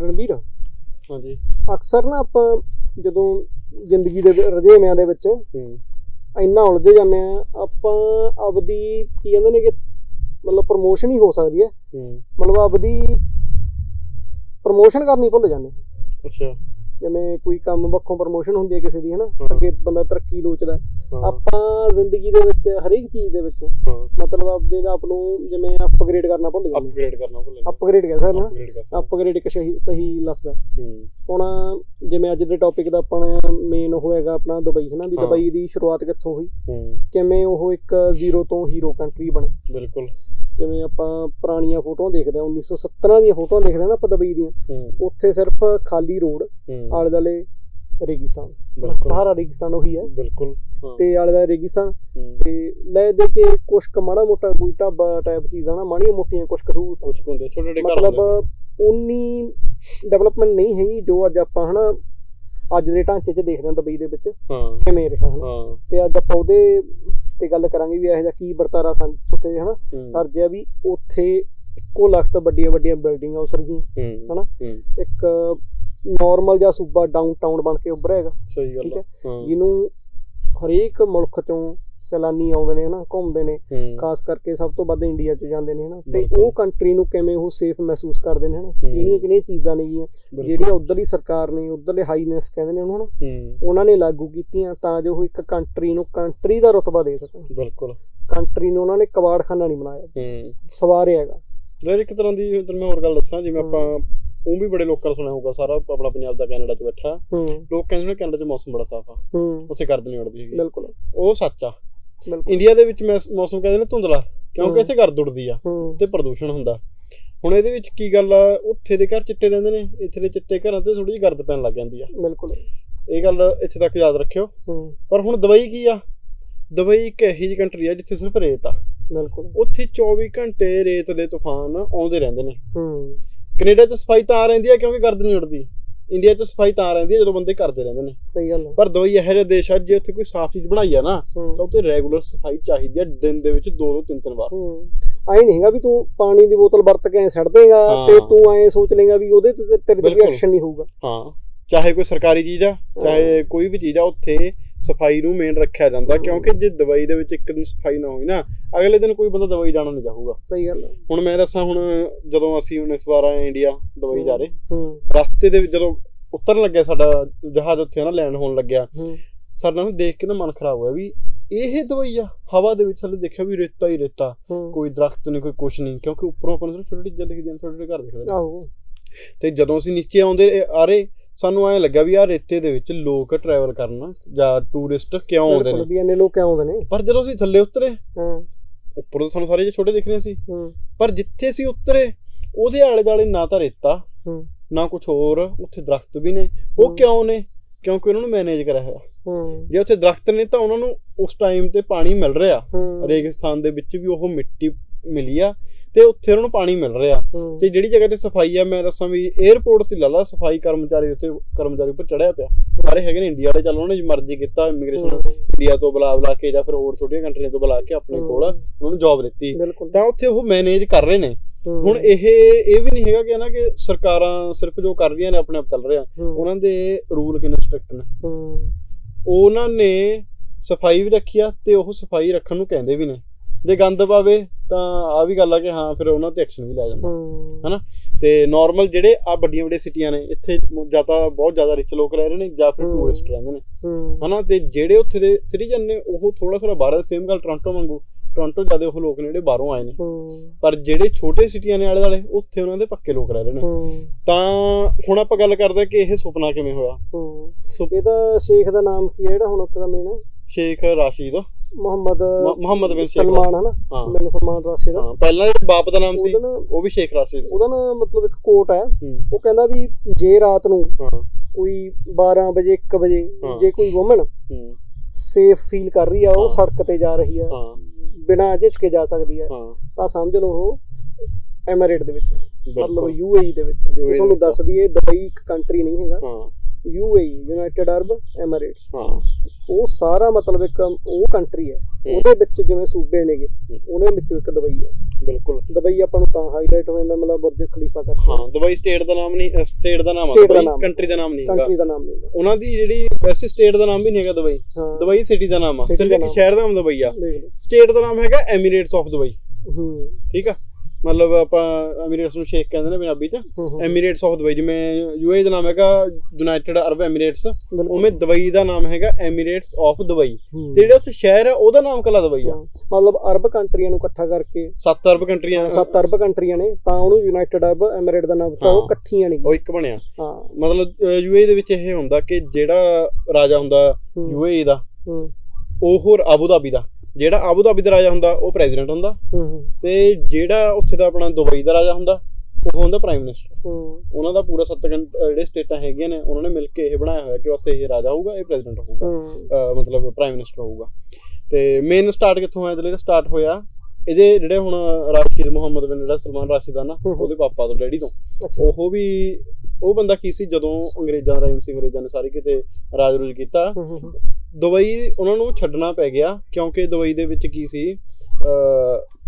ਰਣਵੀਰ ਹਾਂਜੀ। ਅਕਸਰ ਨਾ ਆਪਾਂ ਜਦੋਂ ਜ਼ਿੰਦਗੀ ਦੇ ਰੁਝੇਵਿਆਂ ਦੇ ਵਿੱਚ ਹੂੰ। ਇੰਨਾ ਉਲਝ ਜਾਂਦੇ ਆ ਆਪਾਂ ਆਪਦੀ ਕੀ ਕਹਿੰਦੇ ਨੇ ਕਿ ਮਤਲਬ ਪ੍ਰਮੋਸ਼ਨ ਹੀ ਹੋ ਸਕਦੀ ਹੈ। ਹੂੰ। ਮਤਲਬ ਆਪਦੀ ਪ੍ਰਮੋਸ਼ਨ ਕਰਨੀ ਭੁੱਲ ਜਾਂਦੇ। ਅੱਛਾ। ਜਿਵੇਂ ਕੋਈ ਕੰਮ ਵੱਖੋਂ ਪ੍ਰਮੋਸ਼ਨ ਹੁੰਦੀ ਹੈ ਕਿਸੇ ਦੀ ਹਨਾ। ਅੱਗੇ ਬੰਦਾ ਤਰੱਕੀ ਲੋਚਦਾ ਆਪਾਂ ਜ਼ਿੰਦਗੀ ਦੇ ਵਿੱਚ ਹਰੇਕ ਚੀਜ਼ ਦੇ ਵਿੱਚ ਮਤਲਬ ਆਪਦੇ ਆਪ ਨੂੰ ਜਿਵੇਂ ਅਪਗ੍ਰੇਡ ਕਰਨਾ ਭੁੱਲ ਜਾਂਦੇ ਅਪਗ੍ਰੇਡ ਕਰਨਾ ਭੁੱਲ ਅਪਗ੍ਰੇਡ ਕਹਿ ਸਕਦੇ ਅਪਗ੍ਰੇਡ ਇੱਕ ਸਹੀ ਸਹੀ ਲਫ਼ਜ਼ ਹੈ। ਹੁਣ ਜਿਵੇਂ ਅੱਜ ਦੇ ਟੌਪਿਕ ਦਾ ਆਪਣਾ ਮੇਨ ਹੋਏਗਾ ਆਪਣਾ ਦੁਬਈ ਹੈ ਨਾ? ਵੀ। ਦੁਬਈ ਦੀ ਸ਼ੁਰੂਆਤ ਕਿੱਥੋਂ ਹੋਈ? ਕਿਵੇਂ ਉਹ ਇੱਕ ਜ਼ੀਰੋ ਤੋਂ ਹੀਰੋ ਕੰਟਰੀ ਬਣੇ? ਬਿਲਕੁਲ। ਜਿਵੇਂ ਆਪਾਂ ਪੁਰਾਣੀਆਂ ਫੋਟੋਆਂ ਦੇਖਦੇ ਹਾਂ 1970 ਦੀਆਂ ਫੋਟੋਆਂ ਦੇਖਦੇ ਹਾਂ ਨਾ ਆਪਾਂ ਦੁਬਈ ਦੀਆਂ। ਉੱਥੇ ਸਿਰਫ ਖਾਲੀ ਰੋਡ ਹੂੰ। ਆਲੇ ਦੁਆਲੇ ਰੇਗਿਸਤਾਨ। ਬਿਲਕੁਲ। ਸਹਾਰਾ ਰੇਗਿਸਤਾਨ ਉਹੀ ਹੈ। ਬਿਲਕੁਲ ਹਾਂ। ਤੇ ਆਲੇ ਦਾ ਰੇਗਿਸਤਾਨ। ਹੂੰ। ਤੇ ਲੈ ਦੇ ਕੇ ਕੁਛ ਕੁ ਮਾੜਾ ਮੋਟਾ ਕੋਈ ਢਾਬਾ ਟਾਈਪ ਚੀਜ਼ਾਂ ਨਾ ਮਾੜੀਆਂ ਮੋਟੀਆਂ ਕੁਛ ਕਸੂਰ ਕੁਝ ਹੁੰਦੇ ਛੋਟੇ ਛੋਟੇ ਘਰ ਮਤਲਬ ਹੁੰਦੇ। ਉਨੀ ਡਿਵੈਲਪਮੈਂਟ ਨਹੀਂ ਹੈਗੀ ਜੋ ਅੱਜ ਆਪਾਂ ਹਨਾ ਅੱਜ ਦੇ ਢਾਂਚੇ 'ਚ ਦੇਖਦੇ ਹਾਂ ਦੁਬਈ ਦੇ ਵਿੱਚ। ਹਾਂ। ਕਿਵੇਂ ਰਿਹਾ ਹਨਾ। ਹਾਂ। ਤੇ ਅੱਜ ਆਪਾਂ ਉਹਦੇ ਤੇ ਗੱਲ ਕਰਾਂਗੇ ਵੀ ਇਹੋ ਜਿਹਾ ਕੀ ਵਰਤਾਰਾ ਸਨ ਉੱਥੇ ਹਨਾ। ਹੂੰ। ਅਰਜਿਆ ਵੀ ਉੱਥੇ ਇੱਕੋ ਲਖਤ ਵੱਡੀਆਂ ਵੱਡੀਆਂ ਬਿਲਡਿੰਗਾਂ ਉਸਰ ਗਈਆਂ ਹੂੰ। ਹਨਾ? ਹੂੰ। ਇੱਕ ਨਾਰਮਲ ਜਿਹਾ ਸੂਬਾ ਡਾਊਨਟਾਊਨ ਬਣ ਕੇ ਉੱਭਰਿਆ ਹੈਗਾ। ਸਹੀ ਗੱਲ। ਹੈ। ਜਿਹਨੂੰ ਹਰੇਕ ਮੁਲਕ ਚੋਂ ਸੈਲਾਨੀ ਆਉਂਦੇ ਨੇ ਹਨਾ ਘੁੰਮਦੇ ਨੇ। ਖਾਸ ਕਰਕੇ ਸਭ ਤੋਂ ਵੱਧ ਇੰਡੀਆ 'ਚ ਜਾਂਦੇ ਨੇ ਹਨਾ। ਤੇ। ਉਹ ਕੰਟਰੀ ਨੂੰ ਕਿਵੇਂ ਉਹ ਸੇਫ ਮਹਿਸੂਸ ਕਰਦੇ ਨੇ ਹਨਾ? ਹੂੰ। ਕਿਹੜੀਆਂ ਚੀਜ਼ਾਂ ਨੇਗੀਆਂ। ਜਿਹੜੀਆਂ ਉਧਰਲੀ ਸਰਕਾਰ ਨੇ ਉਧਰਲੇ ਹਾਈਨੈਸ ਕਹਿੰਦੇ ਨੇ ਉਹਨੂੰ ਹਨਾ? ਹੂੰ। ਉਹਨਾਂ ਨੇ ਲਾਗੂ ਕੀਤੀਆਂ ਤਾਂ ਜੋ ਉਹ ਇੱਕ ਕੰਟਰੀ ਨੂੰ ਕੰਟਰੀ ਦਾ ਰੁਤਬਾ ਦੇ ਸਕਣ। ਬਿਲਕੁਲ। ਕੰਟਰੀ ਨੂੰ ਉਹਨਾਂ ਨੇ ਕਬਾੜਖਾਨਾ ਨਹੀਂ ਬਣਾਇਆ। ਸਵਾਰਿਆ ਹੈਗਾ। ਇੱਕ ਤਰ੍ਹਾਂ ਦੀ ਮੈਂ ਹੋਰ ਗੱਲ ਦੱਸਾਂ ਜਿਵੇਂ। ਆਪਾਂ ਉਹ ਵੀ ਬੜੇ ਲੋਕਾਂ ਨੇ ਸੁਣਿਆ ਹੋਊਗਾ ਸਾਰਾ ਆਪਣਾ ਪੰਜਾਬ ਦਾ ਕੈਨੇਡਾ 'ਚ ਬੈਠਾ। ਲੋਕ ਕਹਿੰਦੇ ਨੇ ਕੈਨੇਡਾ 'ਚ ਮੌਸਮ ਬੜਾ ਸਾਫ਼ ਆ। ਉੱਥੇ ਗਰਦ ਨਹੀਂ ਉੜਦੀ ਹੈਗੀ। ਬਿਲਕੁਲ। ਉਹ ਸੱਚ ਆ। ਬਿਲਕੁਲ। ਇੰਡੀਆ ਦੇ ਵਿੱਚ ਮੈਸ- ਮੌਸਮ ਕਹਿੰਦੇ ਨੇ ਧੁੰਦਲਾ ਕਿਉਂਕਿ। ਇੱਥੇ ਗਰਦ ਉੜਦੀ ਆ ਤੇ ਪ੍ਰਦੂਸ਼ਣ ਹੁੰਦਾ। ਹੁਣ ਇਹਦੇ ਵਿੱਚ ਕੀ ਗੱਲ ਆ ਉੱਥੇ ਦੇ ਘਰ ਚਿੱਟੇ ਰਹਿੰਦੇ ਨੇ ਇੱਥੇ ਦੇ ਚਿੱਟੇ ਘਰਾਂ ਤੇ ਥੋੜੀ ਜਿਹੀ ਗਰਦ ਪੈਣ ਲੱਗ ਜਾਂਦੀ ਆ। ਬਿਲਕੁਲ। ਇਹ ਗੱਲ ਇੱਥੇ ਤੱਕ ਯਾਦ ਰੱਖਿਓ। ਪਰ ਹੁਣ ਦੁਬਈ ਕੀ ਆ? ਦੁਬਈ ਇੱਕ ਇਹੋ ਜਿਹੀ ਕੰਟਰੀ ਆ ਜਿੱਥੇ ਸਿਰਫ ਰੇਤ ਆ। ਬਿਲਕੁਲ। ਉੱਥੇ 24 ਘੰਟੇ ਰੇਤ ਦੇ ਤੂਫਾਨ ਆਉਂਦੇ ਰਹਿੰਦੇ ਨੇ। ਹੂੰ। ਕੈਨੇਡਾ 'ਚ ਸਫ਼ਾਈ ਤਾਂ ਰਹਿੰਦੀ ਆ ਕਿਉਂਕਿ ਗਰਦ ਨਹੀਂ ਉੱਡਦੀ। ਇੰਡੀਆ 'ਚ ਸਫ਼ਾਈ ਤਾਂ ਰਹਿੰਦੀ ਆ ਜਦੋਂ ਬੰਦੇ ਕਰਦੇ ਰਹਿੰਦੇ ਨੇ। ਸਹੀ ਗੱਲ ਹੈ ਪਰ ਦੁਬਈ ਇਹੋ ਜਿਹਾ ਦੇਸ਼ ਆ ਜੇ ਉੱਥੇ ਕੋਈ ਸਾਫ਼ ਚੀਜ਼ ਬਣਾਈ ਆ ਨਾ ਹੂੰ। ਤਾਂ ਉੱਥੇ ਰੈਗੂਲਰ ਸਫ਼ਾਈ ਚਾਹੀਦੀ ਆ ਦਿਨ ਦੇ ਵਿੱਚ ਦੋ ਦੋ ਤਿੰਨ ਤਿੰਨ ਵਾਰ। ਹੂੰ। ਆਈ ਨਹੀਂ ਹੈਗਾ ਵੀ ਤੂੰ ਪਾਣੀ ਦੀ ਬੋਤਲ ਵਰਤ ਕੇ ਐ ਛੱਡ ਦੇਗਾ ਹਾਂ। ਤੇ ਤੂੰ ਐ ਸੋਚ ਲੇਗਾ ਵੀ ਉਹਦੇ ਤੇ ਤੇ- ਤੇਰੇ ਤੇ ਬਿਲਕੁਲ। ਐਕਸ਼ਨ ਨਹੀਂ ਹੋਊਗਾ। ਹਾਂ। ਚਾਹੇ ਕੋਈ ਸਰਕਾਰੀ ਚੀਜ਼ ਆ ਚਾਹੇ ਕੋਈ ਵੀ ਚੀਜ਼ ਆ ਉੱਥੇ ਸਫ਼ਾਈ ਨੂੰ ਮੇਨ ਰੱਖਿਆ ਜਾਂਦਾ ਕਿਉਂਕਿ ਜੇ ਦਵਾਈ ਦੇ ਵਿੱਚ ਇੱਕ ਦਿਨ ਸਫ਼ਾਈ ਨਾ ਹੋਈ ਨਾ ਅਗਲੇ ਦਿਨ ਕੋਈ ਬੰਦਾ ਦਵਾਈ ਜਾਣਾ ਨਹੀਂ ਚਾਹੂਗਾ ਸਹੀ ਗੱਲ ਹੁਣ ਮੈਂ ਦੱਸਾਂ ਹੁਣ ਜਦੋਂ ਅਸੀਂ ਹੁਣ ਇਸ ਵਾਰ ਆਏ ਇੰਡੀਆ ਦਵਾਈ ਜਾ ਰਹੇ ਰਸਤੇ ਦੇ ਵਿੱਚ ਜਦੋਂ ਉਤਰਨ ਲੱਗਿਆ ਸਾਡਾ ਜਹਾਜ਼ ਉੱਥੇ ਨਾ ਲੈਂਡ ਹੋਣ ਲੱਗਿਆ ਸਾਡਾ ਨੂੰ ਦੇਖ ਕੇ ਨਾ ਮਨ ਖਰਾਬ ਹੋਇਆ ਵੀ ਇਹ ਦਵਾਈ ਆ ਹਵਾ ਦੇ ਵਿੱਚ ਥੱਲੇ ਦੇਖਿਆ ਵੀ ਰੇਤਾ ਹੀ ਰੇਤਾ ਕੋਈ ਦਰਖਤ ਨਹੀਂ ਕੋਈ ਕੁਛ ਨਹੀਂ ਕਿਉਂਕਿ ਉੱਪਰੋਂ ਆਪਾਂ ਨੂੰ ਸਿਰਫ ਛੋਟੀ ਛੋਟੀ ਚੀਜ਼ਾਂ ਦਿਖਦੀਆਂ ਨੇ, ਛੋਟੇ ਛੋਟੇ ਘਰ ਦਿਖਦੇ ਨੇ। ਆਹੋ। ਤੇ ਜਦੋਂ ਅਸੀਂ ਨੀਚੇ ਆਉਂਦੇ ਆ ਰਹੇ ਸਾਨੂੰ ਐਂ ਲੱਗਾ ਵੀ ਆ ਰੇਤੇ ਦੇ ਵਿੱਚ ਲੋਕ ਟਰੈਵਲ ਕਰਨ ਜਾਂ ਟੂਰਿਸਟ ਕਿਉਂ ਆਉਂਦੇ ਨੇ? ਵੀ ਇੰਨੇ ਲੋਕ ਆਉਂਦੇ ਨੇ? ਪਰ ਜਦੋਂ ਅਸੀਂ ਥੱਲੇ ਉਤਰੇ ਹਾਂ। ਉੱਪਰ ਤਾਂ ਸਾਨੂੰ ਸਾਰੇ ਛੋਟੇ ਦਿਖ ਰਹੇ ਸੀ। ਹੂੰ। ਪਰ ਜਿੱਥੇ ਅਸੀਂ ਉਤਰੇ ਉਹਦੇ ਆਲੇ ਦੁਆਲੇ ਨਾ ਤਾਂ ਰੇਤਾ ਹੂੰ। ਨਾ ਕੁਝ ਹੋਰ ਉੱਥੇ ਦਰਖਤ ਵੀ ਨੇ। ਉਹ। ਕਿਉਂ ਨੇ? ਕਿਉਂਕਿ ਉਹਨਾਂ ਨੂੰ ਮੈਨੇਜ ਕਰਿਆ ਹੋਇਆ। ਹੂੰ। ਜੇ ਉੱਥੇ ਦਰਖਤ ਨੇ ਤਾਂ ਉਹਨਾਂ ਨੂੰ ਉਸ ਟਾਈਮ ਤੇ ਪਾਣੀ ਮਿਲ ਰਿਹਾ। ਰੇਗਿਸਤਾਨ ਦੇ ਵਿੱਚ ਵੀ ਉਹ ਮਿੱਟੀ ਮਿਲੀ ਆ। ਤੇ ਉੱਥੇ ਉਹਨਾਂ ਨੂੰ ਪਾਣੀ ਮਿਲ ਰਿਹਾ। ਤੇ ਜਿਹੜੀ ਜਗ੍ਹਾ ਤੇ ਸਫ਼ਾਈ ਆ ਮੈਂ ਦੱਸਾਂ ਵੀ 에어ਪੋਰਟ ਤੇ ਲਾ ਲਾ ਸਫ਼ਾਈ ਕਰਮਚਾਰੀ ਉੱਤੇ ਕਰਮਚਾਰੀ ਉੱਪਰ ਚੜਿਆ ਪਿਆ। ਸਾਰੇ ਹੈਗੇ ਨੇ ਇੰਡੀਆ ਵਾਲੇ ਚੱਲ ਉਹਨਾਂ ਨੇ ਮਰਜ਼ੀ ਕੀਤਾ ਇਮੀਗ੍ਰੇਸ਼ਨ ਇੰਡੀਆ ਤੋਂ ਬੁਲਾ ਬੁਲਾ ਕੇ ਜਾਂ ਫਿਰ ਹੋਰ ਛੋਟੀਆਂ ਕੰਟਰੀਆਂ ਤੋਂ ਬੁਲਾ ਕੇ ਆਪਣੇ ਕੋਲ ਉਹਨਾਂ ਨੂੰ ਜੌਬ ਦਿੱਤੀ। ਤਾਂ ਉੱਥੇ ਉਹ ਮੈਨੇਜ ਕਰ ਰਹੇ ਨੇ। ਹੁਣ ਇਹ ਇਹ ਵੀ ਨਹੀਂ ਹੈਗਾ ਕਿ ਨਾ ਕਿ ਸਰਕਾਰਾਂ ਸਿਰਫ ਜੋ ਕਰ ਰਹੀਆਂ ਨੇ ਆਪਣੇ ਆਪ ਚੱਲ ਰਿਹਾ ਉਹਨਾਂ ਦੇ ਰੂਲ ਕਿੰਨੇ ਸਟ੍ਰਿਕਟ ਨੇ। ਉਹਨਾਂ ਨੇ ਸਫ਼ਾਈ ਵੀ ਰੱਖੀ ਆ ਤੇ ਉਹ ਸਫ਼ਾਈ ਰੱਖਣ ਨੂੰ ਕਹਿੰਦੇ ਵੀ ਨੇ। ਜੇ ਗੰਦ ਪਾਵੇ ਤਾਂ ਆ ਵੀ ਗੱਲ ਆ ਕਿ ਹਾਂ ਫਿਰ ਉਹਨਾਂ ਤੇ ਐਕਸ਼ਨ ਵੀ ਲਿਆ ਜਾਂਦਾ। ਹੂੰ। ਹਨਾ? ਤੇ ਨਾਰਮਲ ਜਿਹੜੇ ਆ ਵੱਡੀਆਂ ਵੱਡੀਆਂ ਸਿਟੀਆਂ ਨੇ ਇੱਥੇ ਜਾਂ ਤਾਂ ਬਹੁਤ ਜ਼ਿਆਦਾ ਰਿਚ ਲੋਕ ਰਹਿ ਰਹੇ ਨੇ ਜਾਂ ਫਿਰ। ਟੂਰਿਸਟ ਰਹਿੰਦੇ ਨੇ। ਹਨਾ? ਤੇ ਜਿਹੜੇ ਉੱਥੇ ਦੇ ਸਿਟੀਜ਼ਨ ਨੇ ਉਹ ਥੋੜਾ ਥੋੜਾ ਬਾਹਰ ਸੇਮ ਗੱਲ ਟੋਰਾਂਟੋ ਵਾਂਗੂ। ਟੋਰਾਂਟੋ ਜ਼ਿਆਦਾ ਉਹ ਲੋਕ ਨੇ ਜਿਹੜੇ ਬਾਹਰੋਂ ਆਏ ਨੇ। ਪਰ ਜਿਹੜੇ ਛੋਟੇ ਸਿਟੀਆਂ ਨੇ ਆਲੇ ਦੁਆਲੇ ਉੱਥੇ ਉਹਨਾਂ ਦੇ ਪੱਕੇ ਲੋਕ ਰਹਿ ਰਹੇ ਨੇ। ਤਾਂ ਹੁਣ ਆਪਾਂ ਗੱਲ ਕਰਦੇ ਹਾਂ ਕਿ ਇਹ ਸੁਪਨਾ ਕਿਵੇਂ ਹੋਇਆ। ਸੁਪ- ਇਹਦਾ ਸ਼ੇਖ ਦਾ ਨਾਮ ਕੀ ਹੈ ਜਿਹੜਾ ਹੁਣ ਉੱਥੇ ਦਾ ਮੇਨ ਹੈ? ਸ਼ੇਖ ਰਾਸ਼ੀਦ। ਮੁਹੰਮਦ ਮੁਹ- ਮੁਹੰਮਦ ਬਿਨ ਸ਼ੇਖ ਸਲਮਾਨ ਹਨਾ ਬਿਨ ਸਲਮਾਨ ਰਾਸ਼ਿਦ ਹਾਂ ਪਹਿਲਾਂ ਜਿਹੜਾ ਬਾਪ ਦਾ ਨਾਮ ਸੀ ਉਹ ਵੀ ਸ਼ੇਖ ਰਾਸ਼ੀਦ ਸੀ। ਉਹਦਾ ਨਾ ਮਤਲਬ ਇੱਕ ਕੋਟ ਹੈ। ਉਹ ਕਹਿੰਦਾ ਵੀ ਜੇ ਰਾਤ ਨੂੰ ਕੋਈ 12 ਵਜੇ 1 ਵਜੇ। ਜੇ ਕੋਈ ਵੂਮਨ ਹੂੰ, ਸੇਫ ਫੀਲ ਕਰ ਰਹੀ ਆ ਉਹ। ਸੜਕ ਤੇ ਜਾ ਰਹੀ ਆ। ਬਿਨਾਂ ਝਿਜਕੇ ਜਾ ਸਕਦੀ ਹਾਂ। ਤਾਂ ਸਮਝ ਲਓ ਉਹ ਐਮੀਰੇਟ ਦੇ ਵਿੱਚ। ਮਤਲਬ ਯੂਏਈ ਦੇ ਵਿੱਚ। ਤੁਹਾਨੂੰ ਦੇ। ਦੱਸ ਦਈਏ ਦੁਬਈ ਇੱਕ ਕੰਟਰੀ ਨਹੀਂ ਹੈਗਾ। ਯੂਏਈ ਯੂਨਾਈਟਿਡ ਅਰਬ ਐਮੀਰੇਟਸ ਹਾਂ। ਉਹ ਸਾਰਾ ਮਤਲਬ ਇੱਕ ਉਹ ਕੰਟਰੀ ਹੈ। ਉਹਦੇ ਵਿੱਚ ਜਿਵੇਂ ਸੂਬੇ ਨੇਗੇ ਉਹਨਾਂ ਵਿੱਚੋਂ ਇੱਕ ਦੁਬਈ ਹੈ। ਬਿਲਕੁਲ। ਦੁਬਈ ਆਪਾਂ ਨੂੰ ਤਾਂ ਹਾਈਲਾਈਟ ਹੋ ਜਾਂਦਾ ਮਤਲਬ ਬੁਰਜ ਖਲੀਫਾ ਕਰਕੇ ਹਾਂ ਦੁਬਈ ਸਟੇਟ ਦਾ ਨਾਮ ਨਹੀਂ ਸਟੇਟ ਦਾ ਨਾਮ ਆ ਦੁਬਈ। ਕੰਟਰੀ ਦਾ ਨਾਮ ਨਹੀਂ ਹੈਗਾ। ਕੰਟਰੀ ਦਾ ਨਾਮ ਨਹੀਂ ਹੈਗਾ। ਉਹਨਾਂ ਦੀ ਜਿਹੜੀ ਵੈਸੇ ਸਟੇਟ ਦਾ ਨਾਮ ਵੀ ਨਹੀਂ ਹੈਗਾ ਦੁਬਈ। ਦੁਬਈ ਸਿਟੀ ਦਾ ਨਾਮ ਆ। ਸਿਰਫ ਇੱਕ। ਸ਼ਹਿਰ ਦਾ ਨਾਮ ਦੁਬਈ ਆ। ਸਟੇਟ ਦਾ ਨਾਮ ਹੈਗਾ ਐਮੀਰੇਟਸ ਆਫ ਦੁਬਈ। ਹੂੰ। ਠੀਕ ਆ? ਮਤਲਬ ਆਪਾਂ ਐਮੀਰੇਟਸ ਨੂੰ ਸ਼ੇਖ ਕਹਿੰਦੇ ਨੇ ਪੰਜਾਬੀ ਚ। ਐਮੀਰੇਟਸ ਆਫ ਦੁਬਈ ਜਿਵੇਂ ਯੂਏ ਦਾ ਨਾਮ ਹੈਗਾ ਯੂਨਾਈਟਿਡ ਅਰਬ ਐਮੀਰੇਟਸ। ਉਵੇਂ ਦੁਬਈ ਦਾ ਨਾਮ ਹੈਗਾ ਐਮੀਰੇਟਸ ਆਫ ਦੁਬਈ। ਤੇ ਜਿਹੜਾ ਉਸ ਸ਼ਹਿਰ ਹੈ ਉਹਦਾ ਨਾਮ ਕਲਾ ਦੁਬਈ ਆ। ਮਤਲਬ ਅਰਬ ਕੰਟਰੀਆਂ ਨੂੰ ਇਕੱਠਾ ਕਰਕੇ। ਸੱਤ ਅਰਬ ਕੰਟਰੀਆਂ ਸੱਤ ਅਰਬ ਕੰਟਰੀਆਂ ਨੇ। ਤਾਂ ਉਹਨੂੰ ਯੂਨਾਈਟਿਡ ਅਰਬ ਐਮੀਰੇਟ ਦਾ ਨਾਮ ਦਿੱਤਾ। ਉਹ। ਇਕੱਠੀਆਂ ਨੇ। ਉਹ ਇੱਕ ਬਣਿਆ। ਹਾਂ। ਮਤਲਬ ਯੂਏ ਦੇ ਵਿੱਚ ਇਹ ਹੁੰਦਾ ਕਿ ਜਿਹੜਾ ਰਾਜਾ ਹੁੰਦਾ ਹੂੰ, ਯੂਏ ਦਾ ਉਹ ਹੋਰ ਆਬੂ ਧਾਬੀ ਦਾ। ਜਿਹੜਾ ਆਬੂ ਧਾਬੀ ਦਾ ਰਾਜਾ ਹੁੰਦਾ ਉਹ ਪ੍ਰੈਜ਼ੀਡੈਂਟ ਹੁੰਦਾ। ਤੇ ਜਿਹੜਾ ਉੱਥੇ ਦਾ ਆਪਣਾ ਦੁਬਈ ਦਾ ਰਾਜਾ ਹੁੰਦਾ ਉਹ ਹੁੰਦਾ ਪ੍ਰਾਈਮ ਮਿਨਿਸਟਰ ਹੂੰ। ਉਹਨਾਂ ਦਾ ਪੂਰਾ ਸੱਤ ਜਿਹੜੇ ਸਟੇਟਾਂ ਹੈਗੀਆਂ ਨੇ ਉਹਨਾਂ ਨੇ ਮਿਲ ਕੇ ਇਹ ਬਣਾਇਆ ਹੋਇਆ ਕਿ ਬਸ ਇਹ ਰਾਜਾ ਹੋਊਗਾ ਇਹ ਪ੍ਰੈਜ਼ੀਡੈਂਟ ਹੋਊਗਾ। ਮਤਲਬ ਪ੍ਰਾਈਮ ਮਿਨਿਸਟਰ ਹੋਊਗਾ। ਤੇ ਮੇਨ ਸਟਾਰਟ ਕਿੱਥੋਂ ਹੋਇਆ ਜਿਹੜਾ ਸਟਾਰਟ ਹੋਇਆ ਇਹਦੇ ਜਿਹੜੇ ਹੁਣ ਰਾਸ਼ਿਦ ਮੁਹੰਮਦ ਬਿਨ ਜਿਹੜਾ ਸਲਮਾਨ ਰਾਸ਼ਿਦ ਆ ਨਾ। ਉਹਦੇ ਪਾਪਾ ਤੋਂ ਡੈਡੀ ਤੋਂ। ਉਹ ਵੀ ਉਹ ਬੰਦਾ ਕੀ ਸੀ ਜਦੋਂ ਅੰਗਰੇਜ਼ਾਂ ਦਾ ਰਾਈਮ ਸੀ ਅੰਗਰੇਜ਼ਾਂ ਨੇ ਸਾਰੀ ਕਿਤੇ ਰਾਜ ਰੂਜ ਕੀਤਾ। ਦੁਬਈ ਉਹਨਾਂ ਨੂੰ ਛੱਡਣਾ ਪੈ ਗਿਆ ਕਿਉਂਕਿ ਦੁਬਈ ਦੇ ਵਿੱਚ ਕੀ ਸੀ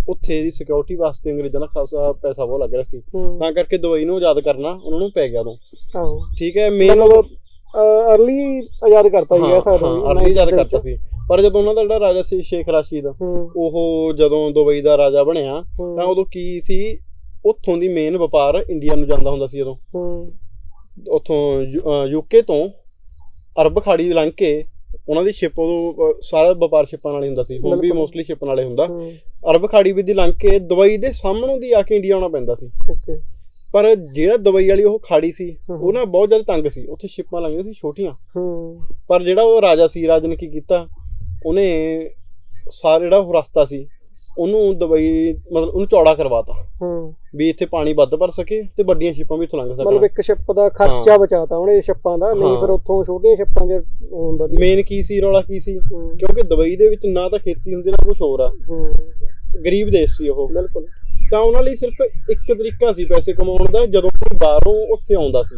ਉੱਥੇ ਦੀ ਸਿਕਿਉਰਿਟੀ ਵਾਸਤੇ ਅੰਗਰੇਜ਼ਾਂ ਦਾ ਖਾਸਾ ਪੈਸਾ ਬਹੁਤ ਲੱਗ ਰਿਹਾ ਸੀ। ਤਾਂ ਕਰਕੇ ਦੁਬਈ ਨੂੰ ਆਜ਼ਾਦ ਕਰਨਾ ਉਹਨਾਂ ਨੂੰ ਪੈ ਗਿਆ ਉਦੋਂ। ਆਹੋ। ਠੀਕ ਹੈ ਮੇਨ ਮਤਲਬ ਅਰਲੀ ਆਜ਼ਾਦ ਕਰਤਾ ਜੀ ਹਾਂ ਅਰਲੀ ਆਜ਼ਾਦ ਕਰਤਾ ਸੀ। ਪਰ ਜਦੋਂ ਉਹਨਾਂ ਦਾ ਜਿਹੜਾ ਰਾਜਾ ਸੀ ਸ਼ੇਖ ਰਾਸ਼ਿਦ ਉਹ ਜਦੋਂ ਦੁਬਈ ਦਾ ਰਾਜਾ ਬਣਿਆ ਤਾਂ ਉਦੋਂ ਕੀ ਸੀ ਉੱਥੋਂ ਦੀ ਮੇਨ ਵਪਾਰ ਇੰਡੀਆ ਨੂੰ ਜਾਂਦਾ ਹੁੰਦਾ ਸੀ ਉਦੋਂ। ਉੱਥੋਂ ਯੂਕੇ ਤੋਂ ਅਰਬ ਖਾੜੀ ਲੰਘ ਕੇ ਉਹਨਾਂ ਦੀ ਸ਼ਿਪ ਉਦੋਂ ਅਹ, ਸਾਰਾ ਵਪਾਰ ਸ਼ਿਪਾਂ ਨਾਲ ਹੀ ਹੁੰਦਾ ਸੀ। ਹੁਣ ਵੀ। ਮੋਸਟਲੀ ਸ਼ਿਪ ਨਾਲ ਹੁੰਦਾ। ਅਰਬ ਖਾੜੀ ਵੀ ਦੀ ਲੰਘ ਕੇ ਦੁਬਈ ਦੇ ਸਾਹਮਣੋਂ ਦੀ ਆ ਕੇ ਇੰਡੀਆ ਆਉਣਾ ਪੈਂਦਾ ਸੀ। ਓਕੇ ਪਰ ਜਿਹੜਾ ਦੁਬਈ ਵਾਲੀ ਉਹ ਖਾੜੀ ਸੀ। ਉਹ ਨਾ ਬਹੁਤ ਜ਼ਿਆਦਾ ਤੰਗ ਸੀ। ਉੱਥੇ ਸ਼ਿਪਾਂ ਲੰਘਦੀਆਂ ਸੀ ਛੋਟੀਆਂ। ਹੂੰ। ਪਰ ਜਿਹੜਾ ਉਹ ਰਾਜਾ ਸੀ ਰਾਜ ਨੇ ਕੀ ਕੀਤਾ ਉਹਨੇ ਸਾਰਾ ਜਿਹੜਾ ਉਹ ਰਸਤਾ ਸੀ ਉਹਨੂੰ ਦੁਬਈ ਮਤਲਬ ਉਹਨੂੰ ਚੌੜਾ ਕਰਵਾਤਾ। ਹੂੰ। ਵੀ ਇੱਥੇ ਪਾਣੀ ਵੱਧ ਭਰ ਸਕੇ ਤੇ ਵੱਡੀਆਂ ਸ਼ਿਪਾਂ ਵੀ ਇੱਥੋਂ ਲੰਘ ਮਤਲਬ ਸਕਣ ਇੱਕ ਸ਼ਿਪ ਦਾ ਖਰਚਾ ਬਚਾਤਾ ਉਹਨੇ ਸ਼ਿਪਾਂ ਦਾ ਨਹੀਂ। ਫਿਰ ਉੱਥੋਂ ਛੋਟੀਆਂ ਸ਼ਿਪਾਂ 'ਚ ਹੁੰਦਾ ਸੀ। ਮੇਨ ਕੀ ਸੀ ਰੌਲਾ ਕੀ ਸੀ? ਕਿਉਂਕਿ ਦੁਬਈ ਦੇ ਵਿੱਚ ਨਾ ਤਾਂ ਖੇਤੀ ਹੁੰਦੀ ਨਾ ਕੁਝ ਹੋਰ ਆ। ਹੂੰ। ਗਰੀਬ ਦੇਸ਼ ਸੀ ਉਹ। ਬਿਲਕੁਲ। ਤਾਂ ਉਹਨਾਂ ਲਈ ਸਿਰਫ ਇੱਕ ਤਰੀਕਾ ਸੀ ਪੈਸੇ ਕਮਾਉਣ ਦਾ ਜਦੋਂ ਕੋਈ ਬਾਹਰੋਂ ਉੱਥੇ ਆਉਂਦਾ ਸੀ।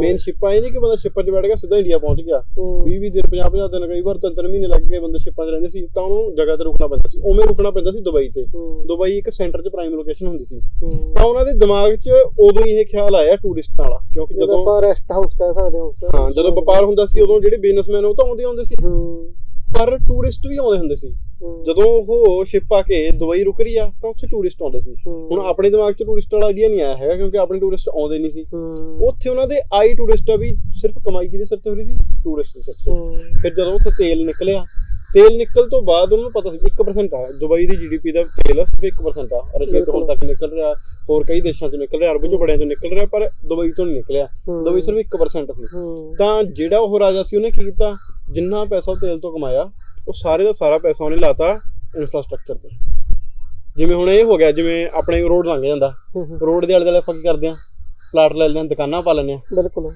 ਮੇਨ ਸ਼ਿਪਾਂ ਇਹ ਨਹੀਂ ਕਿ ਬੰਦਾ ਸ਼ਿਪਾਂ 'ਚ ਬੈਠ ਗਿਆ ਸਿੱਧਾ ਇੰਡੀਆ ਪਹੁੰਚ ਗਿਆ। ਹੂੰ, 20 20 ਦਿਨ 50 50 ਦਿਨ ਕਈ ਵਾਰ ਤਿੰਨ ਤਿੰਨ ਮਹੀਨੇ ਲੱਗ ਗਏ ਬੰਦੇ ਸ਼ਿਪਾਂ 'ਚ ਰਹਿੰਦੇ ਸੀ ਤਾਂ ਉਹਨੂੰ ਜਗ੍ਹਾ ਤੇ ਰੁਕਣਾ ਪੈਂਦਾ ਸੀ। ਉਵੇਂ ਰੁਕਣਾ ਪੈਂਦਾ ਸੀ ਦੁਬਈ ਤੇ। ਦੁਬਈ ਇੱਕ ਸੈਂਟਰ 'ਚ ਪ੍ਰਾਈਮ ਲੋਕੇਸ਼ਨ ਹੁੰਦੀ ਸੀ। ਤਾਂ ਉਹਨਾਂ ਦੇ ਦਿਮਾਗ 'ਚ ਉਦੋਂ ਹੀ ਇਹ ਖਿਆਲ ਆਇਆ ਟੂਰਿਸਟਾਂ ਵਾਲਾ ਕਿਉਂਕਿ ਜਦੋਂ ਆਪਾਂ ਰੈਸਟ ਹਾਊਸ ਕਹਿ ਸਕਦੇ ਹਾਂ ਉਸ ਹਾਂ ਜਦੋਂ ਵਪਾਰ ਹੁੰਦਾ ਸੀ ਉਦੋਂ ਜਿਹੜੇ ਬਿਜ਼ਨਸਮੈਨ ਉਹ ਤਾਂ ਆਉਂਦੇ ਆਉਂਦੇ ਸੀ। ਪਰ ਟੂਰਿਸਟ ਵੀ ਆਉਂਦੇ ਹੁੰਦੇ ਸੀ। ਜਦੋਂ ਉਹ ਸ਼ਿਪ ਆ ਕੇ ਦੁਬਈ ਰੁਕ ਰਹੀ ਆ ਤਾਂ ਉੱਥੇ ਟੂਰਿਸਟ ਆਉਂਦੇ ਸੀ। ਹੁਣ ਆਪਣੇ ਦਿਮਾਗ 'ਚ ਟੂਰਿਸਟ ਵਾਲਾ ਆਈਡੀਆ ਨਹੀਂ ਆਇਆ ਹੈਗਾ ਕਿਉਂਕਿ ਆਪਣੇ ਟੂਰਿਸਟ ਆਉਂਦੇ ਨਹੀਂ ਸੀ। ਉੱਥੇ ਉਹਨਾਂ ਦੇ ਆਈ ਟੂਰਿਸਟ ਆ ਵੀ ਸਿਰਫ ਕਮਾਈ ਕਿਹਦੇ ਸਿਰ ਤੇ ਹੋ ਰਹੀ ਸੀ? ਟੂਰਿਸਟ ਦੇ ਸਿਰ ਤੇ। ਫਿਰ ਜਦੋਂ ਉੱਥੇ ਤੇਲ ਨਿਕਲਿਆ ਤੇਲ ਨਿਕਲ ਤੋਂ ਬਾਅਦ ਉਹਨਾਂ ਨੂੰ ਪਤਾ ਸੀ 1% ਆ ਦੁਬਈ ਦੀ ਜੀਡੀਪੀ ਦਾ ਤੇਲ ਸਿਰਫ 1% ਆ। ਰਸ਼ੀਆ ਤੋਂ ਹੁਣ ਤੱਕ ਨਿਕਲ ਰਿਹਾ ਹੋਰ ਕਈ ਦੇਸ਼ਾਂ 'ਚ ਨਿਕਲ ਰਿਹਾ ਅਰਬ 'ਚੋਂ ਬੜਿਆਂ 'ਚੋਂ ਨਿਕਲ ਰਿਹਾ ਪਰ ਦੁਬਈ ਤੋਂ ਨਹੀਂ ਨਿਕਲਿਆ। ਦੁਬਈ ਸਿਰਫ 1% ਸੀ। ਤਾਂ ਜਿਹੜਾ ਉਹ ਰਾਜਾ ਸੀ ਉਹਨੇ ਕੀ ਕੀਤਾ? ਜਿੰਨਾ ਪੈਸਾ ਤੇਲ ਤੋਂ ਕਮਾਇਆ ਉਹ ਸਾਰੇ ਦਾ ਸਾਰਾ ਪੈਸਾ ਉਹਨੇ ਲਾਤਾ ਇਨਫਰਾਸਟ੍ਰਕਚਰ ਤੇ। ਜਿਵੇਂ ਹੁਣ ਇਹ ਹੋ ਗਿਆ ਜਿਵੇਂ ਆਪਣੇ ਰੋਡ ਲੰਘ ਜਾਂਦਾ। ਰੋਡ ਦੇ ਆਲੇ ਦੁਆਲੇ ਆਪਾਂ ਕੀ ਕਰਦੇ ਆ ਪਲਾਟ ਲੈ ਲੈਂਦੇ ਦੁਕਾਨਾਂ ਪਾ ਲੈਂਦੇ ਆ ਬਿਲਕੁਲ।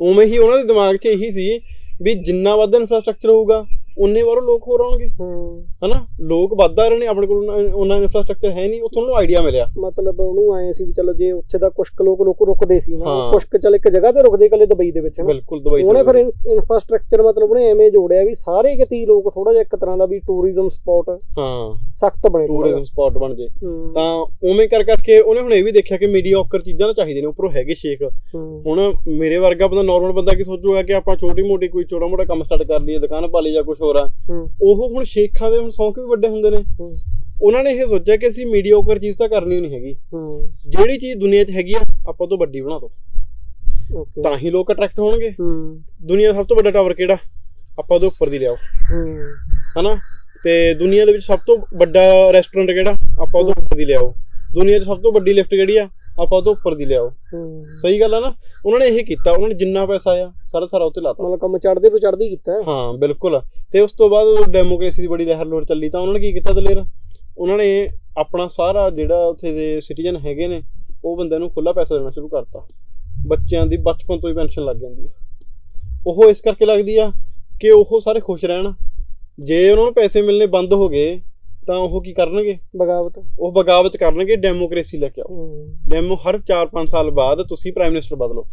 ਉਵੇਂ ਹੀ ਉਹਨਾਂ ਦੇ ਦਿਮਾਗ 'ਚ ਇਹੀ ਸੀ ਵੀ ਜਿੰਨਾ ਵੱਧ ਇਨਫਰਾਸਟ੍ਰਕਚਰ ਹੋਊਗਾ ਉਨੇ ਵਾਰੋਂ ਲੋਕ ਹੋਰ ਆਉਣਗੇ। ਹੂੰ। ਹਨਾ? ਲੋਕ ਵੱਧ ਆ ਰਹੇ ਨੇ ਆਪਣੇ ਕੋਲ ਉਹਨਾਂ- ਇਨਫਰਾਸਟ੍ਰਕਚਰ ਹੈ ਨਹੀਂ ਉੱਥੋਂ ਉਹਨੂੰ ਆਈਡੀਆ ਮਿਲਿਆ। ਮਤਲਬ ਉਹਨੂੰ ਆਏ ਸੀ ਵੀ ਚਲੋ ਜੇ ਉੱਥੇ ਦਾ ਕੁਛ ਕੁ ਲੋਕ ਲੋਕ ਰੁਕਦੇ ਸੀ ਨਾ ਹਾਂ। ਕੁਛ ਕੁ ਚੱਲ ਇੱਕ ਜਗ੍ਹਾ ਤੇ ਰੁਕਦੇ ਕੱਲੇ ਦੁਬਈ ਦੇ ਵਿੱਚ ਨਾ ਬਿਲਕੁਲ ਦੁਬਈ ਉਹਨੇ ਫਿਰ ਇਨਫਰਾਸਟ੍ਰਕਚਰ ਮਤਲਬ ਉਹਨੇ ਐਵੇਂ ਜੋੜਿਆ ਵੀ ਸਾਰੇ ਕਿਤੇ ਲੋਕ ਥੋੜਾ ਜਿਹਾ ਇੱਕ ਤਰ੍ਹਾਂ ਦਾ ਵੀ ਟੂਰਿਜ਼ਮ ਸਪੌਟ ਹਾਂ। ਸਖਤ ਬਣੇ ਟੂਰਿਜ਼ਮ ਸਪੌਟ ਬਣ ਜੇ। ਤਾਂ ਉਵੇਂ ਕਰ ਕਰਕੇ ਉਹਨੇ ਹੁਣ ਇਹ ਵੀ ਦੇਖਿਆ ਕਿ ਮੀਡੀਆਕਰ ਚੀਜ਼ਾਂ ਨਾ ਚਾਹੀਦੇ ਨੇ ਉੱਪਰੋਂ ਹੈਗੇ ਸ਼ੇਖ। ਹੁਣ ਮੇਰੇ ਵਰਗਾ ਬੰਦਾ ਨਾਰਮਲ ਬੰਦਾ ਕੀ ਸੋਚੂਗਾ ਕਿ ਆਪਾਂ ਛੋਟੀ ਮੋਟੀ ਕੋਈ ਛੋਟਾ ਮੋਟਾ ਕੰਮ ਸਟਾਰਟ ਕਰ ਲਈਏ ਦੁਕਾਨ ਪਾ ਲਈ ਜਾਂ ਕੁਝ ਹੋਰ ਆ। ਹੂੰ, ਉਹ ਹੁਣ ਸ਼ੇਖਾਂ ਦੇ ਹੁਣ ਸੌਂਕ ਵੀ ਵੱਡੇ ਹੁੰਦੇ ਨੇ। ਹੂੰ, ਉਹਨਾਂ ਨੇ ਇਹ ਸੋਚਿਆ ਕਿ ਅਸੀਂ ਮੀਡੀਆਕਰ ਚੀਜ਼ ਤਾਂ ਕਰਨੀ ਨਹੀਂ ਹੈਗੀ। ਹੂੰ, ਜਿਹੜੀ ਚੀਜ਼ ਦੁਨੀਆ 'ਚ ਹੈਗੀ ਆ ਆਪਾਂ ਉਹ ਤੋਂ ਵੱਡੀ ਬਣਾ ਦੋ। ਓਕੇ। ਤਾਂ ਹੀ ਲੋਕ ਅਟਰੈਕਟ ਹੋਣਗੇ। ਹੂੰ, ਦੁਨੀਆ ਦਾ ਸਭ ਤੋਂ ਵੱਡਾ ਟਾਵਰ ਕਿਹੜਾ? ਆਪਾਂ ਉਹਦੇ ਉੱਪਰ ਦੀ ਲਿਆਓ। ਹੂੰ, ਹਨਾ? ਤੇ ਦੁਨੀਆ ਦੇ ਵਿੱਚ ਸਭ ਤੋਂ ਵੱਡਾ ਰੈਸਟੋਰੈਂਟ ਕਿਹੜਾ? ਆਪਾਂ ਉਹਦੇ ਉੱਪਰ ਦੀ ਲਿਆਓ। ਦੁਨੀਆ 'ਚ ਸਭ ਤੋਂ ਵੱਡੀ ਲਿਫਟ ਕਿਹੜੀ ਆ? ਆਪਾਂ ਉਹਦੇ ਉੱਪਰ ਦੀ ਲਿਆਓ। ਸਹੀ ਗੱਲ ਆ ਨਾ? ਉਹਨਾਂ ਨੇ ਇਹ ਕੀਤਾ ਉਹਨਾਂ ਨੇ ਜਿੰਨਾ ਪੈਸਾ ਆ ਸਾਰਾ ਸਾਰਾ ਉੱਤੇ ਲਾਤਾ। ਮਤਲਬ ਕੰਮ ਚੜਦੇ ਤੋਂ ਚੜਦੀ ਕੀਤਾ। ਹੈ। ਹਾਂ ਬਿਲਕੁਲ। ਤੇ ਉਸ ਤੋਂ ਬਾਅਦ ਡੈਮੋਕ੍ਰੇਸੀ ਦੀ ਬੜੀ ਲਹਿਰ ਲੋੜ ਚੱਲੀ ਤਾਂ ਉਹਨਾਂ ਨੇ ਕੀ ਕੀਤਾ ਦਲੇਰ? ਉਹਨਾਂ ਨੇ ਆਪਣਾ ਸਾਰਾ ਜਿਹੜਾ ਉੱਥੇ ਦੇ ਸਿਟੀਜ਼ਨ ਹੈਗੇ ਨੇ ਉਹ ਬੰਦਿਆਂ ਨੂੰ ਖੁੱਲਾ ਪੈਸਾ ਦੇਣਾ ਸ਼ੁਰੂ ਕਰਤਾ। ਬੱਚਿਆਂ ਦੀ ਬਚਪਨ ਤੋਂ ਹੀ ਪੈਨਸ਼ਨ ਲੱਗ ਜਾਂਦੀ ਆ। ਉਹ ਇਸ ਕਰਕੇ ਲੱਗਦੀ ਆ ਕਿ ਉਹ ਸਾਰੇ ਖੁਸ਼ ਰਹਿਣ। ਜੇ ਉਹਨਾਂ ਨੂੰ ਪੈਸੇ ਮਿਲਨੇ ਬੰਦ ਹੋ ਗਏ ਤਾਂ ਉਹ ਕੀ ਕਰਨਗੇ? ਬਗਾਵਤ। ਉਹ ਬਗਾਵਤ ਕਰਨਗੇ ਡੈਮੋਕ੍ਰੇਸੀ ਲੈ ਕੇ ਆਓ। ਡੈਮੋ ਹਰ 4-5 ਸਾਲ ਬਾਅਦ ਤੁਸੀਂ ਪ੍ਰਾਈਮ ਮਿਨਿਸਟਰ ਬਦਲੋ।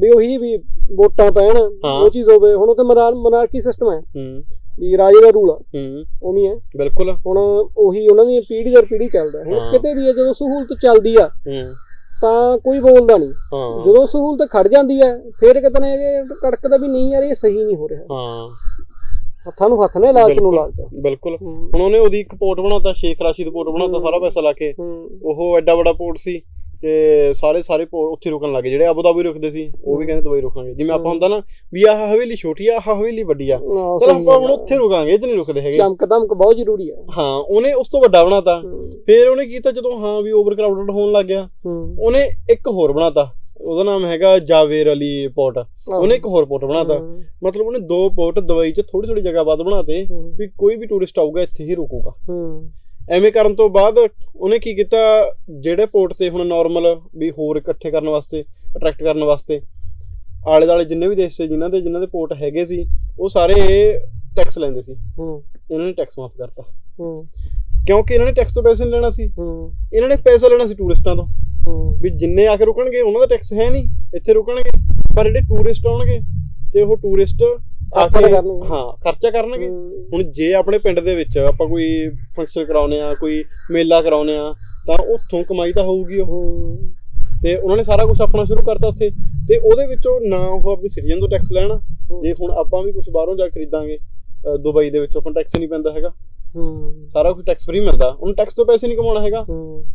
ਵੀ ਉਹੀ ਵੀ ਵੋਟਾਂ ਪੈਣ। ਉਹ ਚੀਜ਼ ਹੋਵੇ। ਹੁਣ ਉੱਥੇ ਮਨਾਰਕੀ ਸਿਸਟਮ ਹੈ। ਵੀ ਰਾਜੇ ਦਾ ਰੂਲ ਆ। ਉਵੇਂ ਹੈ ਬਿਲਕੁਲ। ਹੁਣ ਉਹੀ ਉਹਨਾਂ ਦੀ ਪੀੜ੍ਹੀ ਦਰ ਪੀੜ੍ਹੀ ਚੱਲਦਾ ਹੁਣ ਹਾਂ। ਕਿਤੇ ਵੀ ਹੈ ਜਦੋਂ ਸਹੂਲਤ ਚੱਲਦੀ ਆ ਤਾਂ ਕੋਈ ਬੋਲਦਾ ਨਹੀਂ। ਜਦੋਂ ਸਹੂਲਤ ਖੜ ਜਾਂਦੀ ਹੈ ਫਿਰ ਕਿਤੇ ਨਾ ਕੜਕਦਾ ਵੀ ਨਹੀਂ ਯਾਰ ਇਹ ਸਹੀ ਨਹੀਂ ਹੋ ਰਿਹਾ। ਹਾਂ। ਹੱਥਾਂ ਨੂੰ ਹੱਥ ਨੇ ਲਾਲਚ ਨੂੰ ਲਾਲਚ ਬਿਲਕੁਲ। ਹੁਣ ਉਹਨੇ ਉਹਦੀ ਇੱਕ ਪੋਰਟ ਬਣਾਤਾ ਸ਼ੇਖ ਰਾਸ਼ਿਦ ਪੋਰਟ ਬਣਾਤਾ। ਸਾਰਾ ਪੈਸਾ ਲਾ ਕੇ। ਉਹ ਐਡਾ ਵੱਡਾ ਪੋਰਟ ਸੀ ਕਿ ਸਾਰੇ ਸਾਰੇ ਪੋਰਟ ਉੱਥੇ ਰੁਕਣ ਲੱਗੇ ਜਿਹੜੇ ਅਬੂ ਧਾਬੀ ਰੁਕਦੇ ਸੀ ਉਹ ਵੀ। ਕਹਿੰਦੇ ਦੁਬਈ ਰੁਕਾਂਗੇ। ਜਿਵੇਂ ਆਪਾਂ। ਹੁੰਦਾ ਨਾ ਵੀ ਆਹ ਹਵੇਲੀ ਛੋਟੀ ਆ ਆਹ ਹਵੇਲੀ ਵੱਡੀ ਆ। ਚਲ ਆਪਾਂ ਹੁਣ ਆ। ਉੱਥੇ ਰੁਕਾਂਗੇ ਇਹ ਨਹੀਂ ਰੁਕਦੇ ਹੈਗੇ। ਚਮਕ ਦਮਕ ਬਹੁਤ ਜ਼ਰੂਰੀ ਹੈ ਹਾਂ ਉਹਨੇ ਉਸ ਤੋਂ ਵੱਡਾ ਬਣਾਤਾ। ਫਿਰ ਉਹਨੇ ਕੀਤਾ? ਜਦੋਂ ਹਾਂ ਵੀ ਓਵਰ ਕਰਾਊਡਡ ਹੋਣ ਲੱਗ ਗਿਆ ਉਹਨੇ ਇੱਕ ਹੋਰ ਬਣਾਤਾ। ਉਹਦਾ ਨਾਮ ਹੈਗਾ ਜਾਵੇਰ ਅਲੀ ਪੋਰਟ। ਉਹਨੇ ਇੱਕ ਹੋਰ ਪੋਰਟ ਬਣਾਤਾ। ਮਤਲਬ ਉਹਨੇ ਦੋ ਪੋਰਟ ਦੁਬਈ 'ਚ ਥੋੜੀ ਥੋੜੀ ਜਗ੍ਹਾ ਬਾਅਦ ਬਣਾਤੇ ਵੀ ਕੋਈ ਵੀ ਟੂਰਿਸਟ ਆਊਗਾ ਇੱਥੇ ਹੀ ਰੁਕੂਗਾ। ਹੂੰ। ਐਵੇਂ ਕਰਨ ਤੋਂ ਬਾਅਦ ਉਹਨੇ ਕੀ ਕੀਤਾ ਜਿਹੜੇ ਪੋਰਟ ਤੇ ਹੁਣ ਨਾਰਮਲ ਵੀ ਹੋਰ ਇਕੱਠੇ ਕਰਨ ਵਾਸਤੇ ਅਟਰੈਕਟ ਕਰਨ ਵਾਸਤੇ ਆਲੇ ਦਾਲੇ ਜਿੰਨੇ ਵੀ ਦੇਸ਼ ਸੀ ਜਿਨ੍ਹਾਂ ਦੇ ਜਿਨ੍ਹਾਂ ਦੇ ਪੋਰਟ ਹੈਗੇ ਸੀ ਉਹ ਸਾਰੇ ਟੈਕਸ ਲੈਂਦੇ ਸੀ। ਹੂੰ। ਇਹਨਾਂ ਨੇ ਟੈਕਸ ਮਾਫ ਕਰਤਾ। ਹੂੰ। ਕਿਉਂਕਿ ਇਹਨਾਂ ਨੇ ਟੈਕਸ ਤੋਂ ਪੈਸੇ ਨਹੀਂ ਲੈਣਾ ਸੀ। ਹੂੰ। ਇਹਨਾਂ ਨੇ ਪੈਸਾ ਲੈਣਾ ਸੀ ਟੂਰਿਸਟਾਂ ਤੋਂ। ਵੀ ਜਿੰਨੇ ਆ ਕੇ ਰੁਕਣਗੇ ਉਹਨਾਂ ਦਾ ਟੈਕਸ ਹੈ ਨਹੀਂ ਇੱਥੇ ਰੁਕਣਗੇ। ਪਰ ਜਿਹੜੇ ਟੂਰਿਸਟ ਆਉਣਗੇ ਤੇ ਉਹ ਟੂਰਿਸਟ ਆ ਕੇ। ਹਾਂ ਖਰਚਾ ਕਰਨਗੇ। ਹੁਣ ਜੇ ਆਪਣੇ ਪਿੰਡ ਦੇ ਵਿੱਚ ਆਪਾਂ ਕੋਈ ਫੰਕਸ਼ਨ ਕਰਾਉਨੇ ਆ ਕੋਈ ਮੇਲਾ ਕਰਾਉਨੇ ਆ ਤਾਂ ਉੱਥੋਂ ਕਮਾਈ ਤਾਂ ਹੋਊਗੀ ਉਹ। ਤੇ ਉਹਨਾਂ ਨੇ ਸਾਰਾ ਕੁਝ ਆਪਣਾ ਸ਼ੁਰੂ ਕਰਤਾ ਉੱਥੇ। ਤੇ ਉਹਦੇ ਵਿੱਚੋਂ ਨਾ ਉਹ ਆਪਣੀ ਸਿਟੀਜ਼ਨ ਤੋਂ ਟੈਕਸ ਲੈਣ। ਜੇ ਹੁਣ ਆਪਾਂ ਵੀ ਕੁਝ ਬਾਹਰੋਂ ਜਾ ਕੇ ਖਰੀਦਾਂਗੇ ਦੁਬਈ ਦੇ ਵਿੱਚ ਆਪਾਂ ਟੈਕਸ ਨਹੀਂ ਪੈਂਦਾ ਹੈਗਾ। ਹੂੰ। ਸਾਰਾ ਕੁਝ ਟੈਕਸ ਫ੍ਰੀ ਮਿਲਦਾ। ਉਹਨੂੰ ਟੈਕਸ ਤੋਂ ਪੈਸੇ ਨਹੀਂ ਕਮਾਉਣਾ ਹੈਗਾ।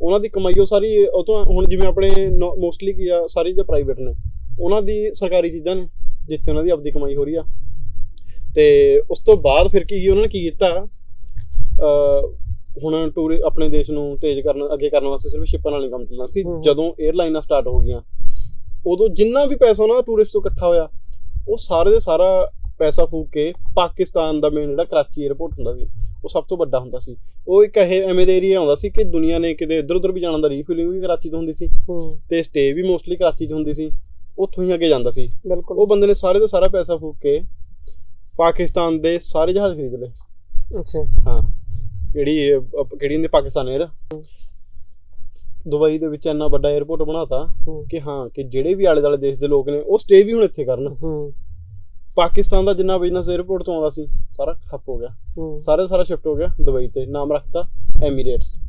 ਉਹਨਾਂ ਦੀ ਕਮਾਈ ਉਹ ਸਾਰੀ ਉਹ ਤੋਂ ਹੁਣ ਜਿਵੇਂ ਆਪਣੇ ਮੋਸਟਲੀ ਕੀ ਆ ਸਾਰੀ ਜੇ ਪ੍ਰਾਈਵੇਟ ਨੇ ਉਹਨਾਂ ਦੀ ਸਰਕਾਰੀ ਚੀਜ਼ਾਂ ਨੇ ਜਿੱਥੇ ਉਹਨਾਂ ਦੀ ਆਪਦੀ ਕਮਾਈ ਹੋ ਰਹੀ ਆ। ਤੇ ਉਸ ਤੋਂ ਬਾਅਦ ਫਿਰ ਕੀ ਉਹਨਾਂ ਨੇ ਕੀ ਕੀਤਾ? ਅ ਹੁਣ ਟੂਰ ਆਪਣੇ ਦੇਸ਼ ਨੂੰ ਤੇਜ਼ ਕਰਨ ਅੱਗੇ ਕਰਨ ਵਾਸਤੇ ਸਿਰਫ ਸ਼ਿਪਾਂ ਨਾਲ ਹੀ ਕੰਮ ਚੱਲਣਾ ਸੀ। ਜਦੋਂ 에ਅਰਲਾਈਨਾਂ ਸਟਾਰਟ ਹੋ ਗਈਆਂ ਉਦੋਂ ਜਿੰਨਾ ਵੀ ਪੈਸਾ ਉਹਨਾਂ ਦਾ ਟੂਰਿਸਟ ਤੋਂ ਇਕੱਠਾ ਹੋਇਆ ਉਹ ਸਾਰੇ ਦੇ ਸਾਰਾ ਪੈਸਾ ਫੂਕ ਕੇ ਪਾਕਿਸਤਾਨ ਦਾ ਮੇਨ ਜਿਹੜਾ ਕਰਾਚੀ 에ਅਰਪੋਰਟ ਹੁੰਦਾ ਸੀ। ਉਹ ਸਭ ਤੋਂ ਵੱਡਾ ਹੁੰਦਾ ਸੀ। ਉਹ ਇੱਕ ਇਹ ਐਵੇਂ ਦੇ ਏਰੀਆ ਹੁੰਦਾ ਸੀ ਕਿ ਦੁਨੀਆ ਨੇ ਕਿਤੇ ਇੱਧਰ ਉੱਧਰ ਵੀ ਜਾਣ ਦਾ ਰੀਫਿਲਿੰਗ ਵੀ ਕਰਾਚੀ ਤੋਂ ਹੁੰਦੀ ਸੀ। ਤੇ ਸਟੇ ਵੀ ਮੋਸਟਲੀ ਕਰਾਚੀ 'ਚ ਹੁੰਦੀ ਸੀ। ਉੱਥੋਂ ਹੀ ਅੱਗੇ ਜਾਂਦਾ ਸੀ। ਬਿਲਕੁਲ। ਉਹ ਬੰਦੇ ਨੇ ਸਾਰੇ ਦਾ ਸਾਰਾ ਪੈਸਾ ਫੂਕ ਕੇ ਪਾਕਿਸਤਾਨ ਦੇ ਸਾਰੇ ਜਹਾਜ਼ ਖਰੀਦ ਲਏ। ਅੱਛਾ। ਹਾਂ। ਜਿਹੜੀ ਅਪ- ਕਿਹੜੀ ਹੁੰਦੀ ਪਾਕਿਸਤਾਨ 에ਅਰ ਦੁਬਈ ਦੇ ਵਿੱਚ ਇੰਨਾ ਵੱਡਾ 에ਅਰਪੋਰਟ ਬਣਾਤਾ ਹੂੰ। ਕਿ ਹਾਂ ਕਿ ਜਿਹੜੇ ਵੀ ਆਲੇ ਦਾਲੇ ਦੇਸ਼ ਦੇ ਲੋਕ ਨੇ ਉਹ ਸਟੇ ਵੀ ਹੁਣ ਇੱਥੇ ਕਰਨ। ਹੂੰ। ਪਾਕਿਸਤਾਨ ਦਾ ਜਿੰਨਾ ਬਿਜ਼ਨਸ 에ਅਰਪੋਰਟ ਤੋਂ ਆਉਂਦਾ ਸੀ ਸਾਰਾ ਠੱਪ ਹੋ ਗਿਆ। ਸਾਰੇ ਸਾਰਾ ਸ਼ਿਫਟ ਹੋ ਗਿਆ ਦੁਬਈ ਤੇ ਨਾਮ ਰੱਖਤਾ ਐਮੀਰੇਟਸ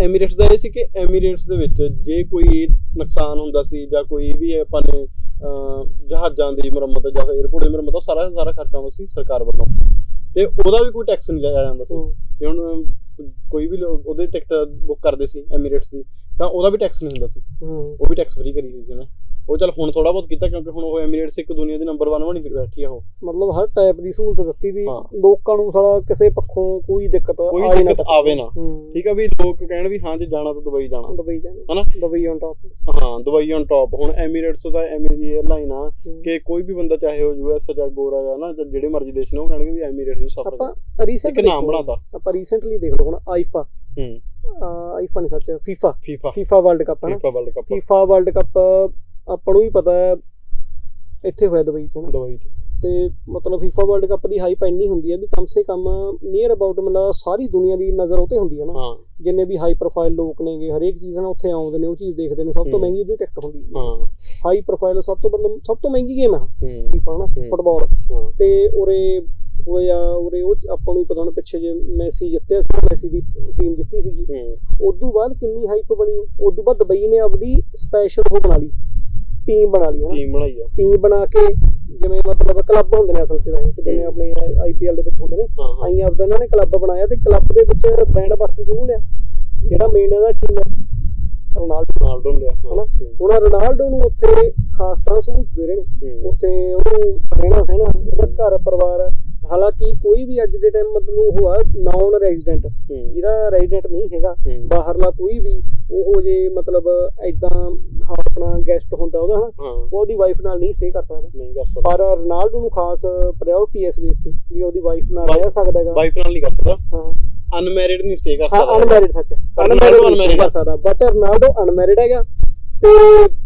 ਐਮੀਰੇਟਸ ਦਾ ਇਹ ਸੀ ਕਿ ਐਮੀਰੇਟਸ ਦੇ ਵਿੱਚ ਜੇ ਕੋਈ ਨੁਕਸਾਨ ਹੁੰਦਾ ਸੀ ਜਾਂ ਕੋਈ ਵੀ ਆਪਾਂ ਨੇ ਜਹਾਜ਼ਾਂ ਦੀ ਮੁਰੰਮਤ ਜਾਂ 에ਅਰਪੋਰਟ ਦੀ ਮੁਰੰਮਤ ਸਾਰਾ ਸਾਰਾ ਖਰਚਾ ਹੁੰਦਾ ਸੀ ਸਰਕਾਰ ਵੱਲੋਂ। ਤੇ ਉਹਦਾ ਵੀ ਕੋਈ ਟੈਕਸ ਨਹੀਂ ਲਿਆ ਜਾਂਦਾ ਸੀ। ਜੇ ਹੁਣ ਕੋਈ ਵੀ ਲੋਕ ਉਹਦੇ ਟਿਕਟ ਬੁੱਕ ਕਰਦੇ ਸੀ ਐਮੀਰੇਟਸ ਦੀ ਤਾਂ ਉਹਦਾ ਵੀ ਟੈਕਸ ਨਹੀਂ ਹੁੰਦਾ ਸੀ। ਉਹ ਵੀ ਟੈਕਸ ਫ੍ਰੀ ਕਰੀ ਹੋਈ ਸੀ ਉਹਨੇ। ਉਹ ਚੱਲ ਹੁਣ ਥੋੜਾ ਬਹੁਤ ਕੀਤਾ ਕਿਉਂਕਿ ਹੁਣ ਉਹ ਐਮੀਰੇਟਸ ਇੱਕ ਦੁਨੀਆ ਦੀ ਨੰਬਰ 1 ਬਣੀ ਫਿਰ ਬੈਠੀ ਆ ਉਹ। ਮਤਲਬ ਹਰ ਟਾਈਪ ਦੀ ਸਹੂਲਤ ਦਿੱਤੀ ਵੀ। ਲੋਕਾਂ ਨੂੰ ਸਾਲਾ ਕਿਸੇ ਪੱਖੋਂ ਕੋਈ ਦਿੱਕਤ ਕੋਈ ਆ ਹੀ ਨਾ। ਆਵੇ ਨਾ। ਠੀਕ ਆ ਵੀ ਲੋਕ ਕਹਿਣ ਵੀ ਹਾਂ ਜੇ ਜਾਣਾ ਤਾਂ ਦੁਬਈ ਜਾਣਾ। ਦੁਬਈ ਜਾਣਾ। ਹਨਾ? ਦੁਬਈ ਔਨ ਟਾਪ ਹਾਂ ਦੁਬਈ ਔਨ ਟਾਪ ਹੁਣ ਐਮੀਰੇਟਸ ਦਾ ਐਮੀ ਦੀ 에ਅਰਲਾਈਨ ਆ ਕਿ ਕੋਈ ਵੀ ਬੰਦਾ ਚਾਹੇ ਉਹ ਯੂਐਸ ਜਾਂ ਗੋਰਾ ਜਾਂ ਨਾ ਜਾਂ ਜਿਹੜੇ ਮਰਜ਼ੀ ਦੇਸ਼ ਨੇ ਉਹ ਕਹਿਣਗੇ ਵੀ ਐਮੀਰੇਟਸ ਦੇ ਸਫਰ ਆਪਾਂ ਰੀਸੈਂਟ ਇੱਕ ਨਾਮ ਬਣਾਤਾ। ਆਪਾਂ ਰੀਸੈਂਟਲੀ ਦੇਖ ਲਓ ਹੁਣ ਆਈਫਾ ਹੂੰ। ਆਈਫਾ ਨਹੀਂ ਸੱਚ FIFA FIFA FIFA world cup ਹੈ ਨਾ FIFA world cup FIFA world cup ਆਪਾਂ ਨੂੰ ਵੀ ਪਤਾ ਹੈ ਇੱਥੇ ਹੋਇਆ ਦੁਬਈ 'ਚ ਨਾ? ਦੁਬਈ ਚ। ਤੇ ਮਤਲਬ ਫੀਫਾ ਵਰਲਡ ਕੱਪ ਦੀ ਹਾਈਪ ਇੰਨੀ ਹੁੰਦੀ ਹੈ ਵੀ ਕਮ ਸੇ ਕਮ ਨੀਅਰ ਅਬਾਊਟ ਮਤਲਬ ਸਾਰੀ ਦੁਨੀਆ ਦੀ ਨਜ਼ਰ ਉਹ ਤੇ ਹੁੰਦੀ ਹੈ ਨਾ। ਹਾਂ। ਜਿੰਨੇ ਵੀ ਹਾਈ ਪ੍ਰੋਫਾਈਲ ਲੋਕ ਨੇਗੇ ਹਰੇਕ ਚੀਜ਼ ਨਾ ਉੱਥੇ ਆਉਂਦੇ ਨੇ ਉਹ ਚੀਜ਼ ਦੇਖਦੇ ਨੇ ਸਭ ਤੋਂ ਹੂੰ। ਮਹਿੰਗੀ ਉਹਦੀ ਟਿਕਟ ਹੁੰਦੀ ਹੈ। ਹਾਂ। ਹਾਈ ਪ੍ਰੋਫਾਈਲ ਸਭ ਤੋਂ ਮਤਲਬ ਸਭ ਤੋਂ ਮਹਿੰਗੀ ਗੇਮ ਹੈ ਹੂੰ। ਫੀਫਾ ਨਾ ਹੂੰ। ਫੁੱਟਬਾਲ ਹਾਂ। ਤੇ ਉਰੇ ਹੋਇਆ ਉਰੇ ਉਹ ਚ- ਆਪਾਂ ਨੂੰ ਵੀ ਪਤਾ ਹੁਣ ਪਿੱਛੇ ਜੇ ਮੈਸੀ ਜਿੱਤਿਆ ਸੀ ਮੈਸੀ ਦੀ ਟੀਮ ਜਿੱਤੀ ਸੀਗੀ। ਹੂੰ। ਉਦੋਂ ਬਾਅਦ ਕਿੰਨੀ ਹਾਈਪ ਬਣੀ ਉਦੋਂ ਬਾਅਦ ਦੁਬਈ ਨੇ ਆਪਦੀ ਸਪੈਸ਼ਲ ਉਹ ਬਣਾ ਲਈ। ਟੀਮ ਬਣਾ ਲਈ ਹਨਾ ਟੀਮ ਬਣਾਈ ਆ। ਟੀਮ ਬਣਾ ਕੇ ਜਿਵੇਂ ਮਤਲਬ ਕਲੱਬ ਹੁੰਦੇ ਨੇ ਅਸਲ 'ਚ ਤਾਂ ਇਹ ਕਿ ਜਿਵੇਂ। ਆਪਣੇ ਆਈਪੀਐਲ ਦੇ ਵਿੱਚ ਹੁੰਦੇ ਨੇ ਹਾਂ ਹਾਂ। ਆਈ ਆਪਦਾ ਇਹਨਾਂ ਨੇ ਕਲੱਬ ਬਣਾਇਆ ਤੇ ਕਲੱਬ ਦੇ ਵਿੱਚ ਬ੍ਰਾਂਡ ਬਾਸਟਰ ਕਿਹਨੂੰ ਲਿਆ? ਜਿਹੜਾ ਮੇਨ ਇਹਦਾ ਟੀਮ ਹੈ। ਰੋਨਾਲਡੋ ਰੋਨਾਲਡੋ ਨੇ ਲਿਆ ਹਾਂ ਹਨਾ? ਹੁਣ ਰੋਨਾਲਡੋ ਨੂੰ ਉੱਥੇ ਖਾਸ ਤਰ੍ਹਾਂ ਸਹੂਲਤ ਦੇ ਰਹੇ ਨੇ। ਉੱਥੇ ਉਹਨੂੰ ਰਹਿਣਾ ਸਹਿਣਾ ਉਹਦਾ ਘਰ ਪਰਿਵਾਰ ਹਾਲਾਂਕਿ ਕੋਈ ਵੀ ਅੱਜ ਦੇ ਟਾਈਮ ਮਤਲਬ ਉਹ ਆ ਨਾਨ ਰੈਜ਼ੀਡੈਂਟ ਹੂੰ। ਜਿਹੜਾ ਰੈਜ਼ੀਡੈਂਟ ਨਹੀਂ ਹੈਗਾ ਬਾਹਰਲਾ ਕੋਈ ਵੀ ਉਹ ਜੇ ਮਤਲਬ ਐਦਾਂ ਆਪਣਾ ਗੈਸਟ ਹੁੰਦਾ ਉਹਦਾ ਹਨਾ? ਉਹਦੀ ਵਾਈਫ ਨਾਲ ਨਹੀਂ ਸਟੇ ਕਰ ਸਕਦਾ। ਨਹੀਂ ਕਰ ਸਕਦਾ। ਪਰ ਰੋਨਾਲਡੋ ਨੂੰ ਖਾਸ ਪ੍ਰਾਇੋਰਟੀ ਇਸ ਬੇਸ ਤੇ ਵੀ ਉਹਦੀ ਵਾਈਫ ਨਾਲ ਰਹਿ ਸਕਦਾ ਹੈਗਾ। ਵਾਈਫ ਨਾਲ ਨਹੀਂ ਕਰ ਸਕਦਾ। ਹਾਂ। ਅਨਮੈਰਿਡ ਨਹੀਂ ਸਟੇ ਕਰ ਹਾਂ ਸਕਦਾ। ਅਨਮੈਰਿਡ ਸੱਚ। ਅਨਮੈਰਿਡ ਨਹੀਂ ਕਰ ਸਕਦਾ। ਬਟ ਰੋਨਾਲਡੋ ਅਨਮੈਰਿਡ ਹੈਗਾ ਤੇ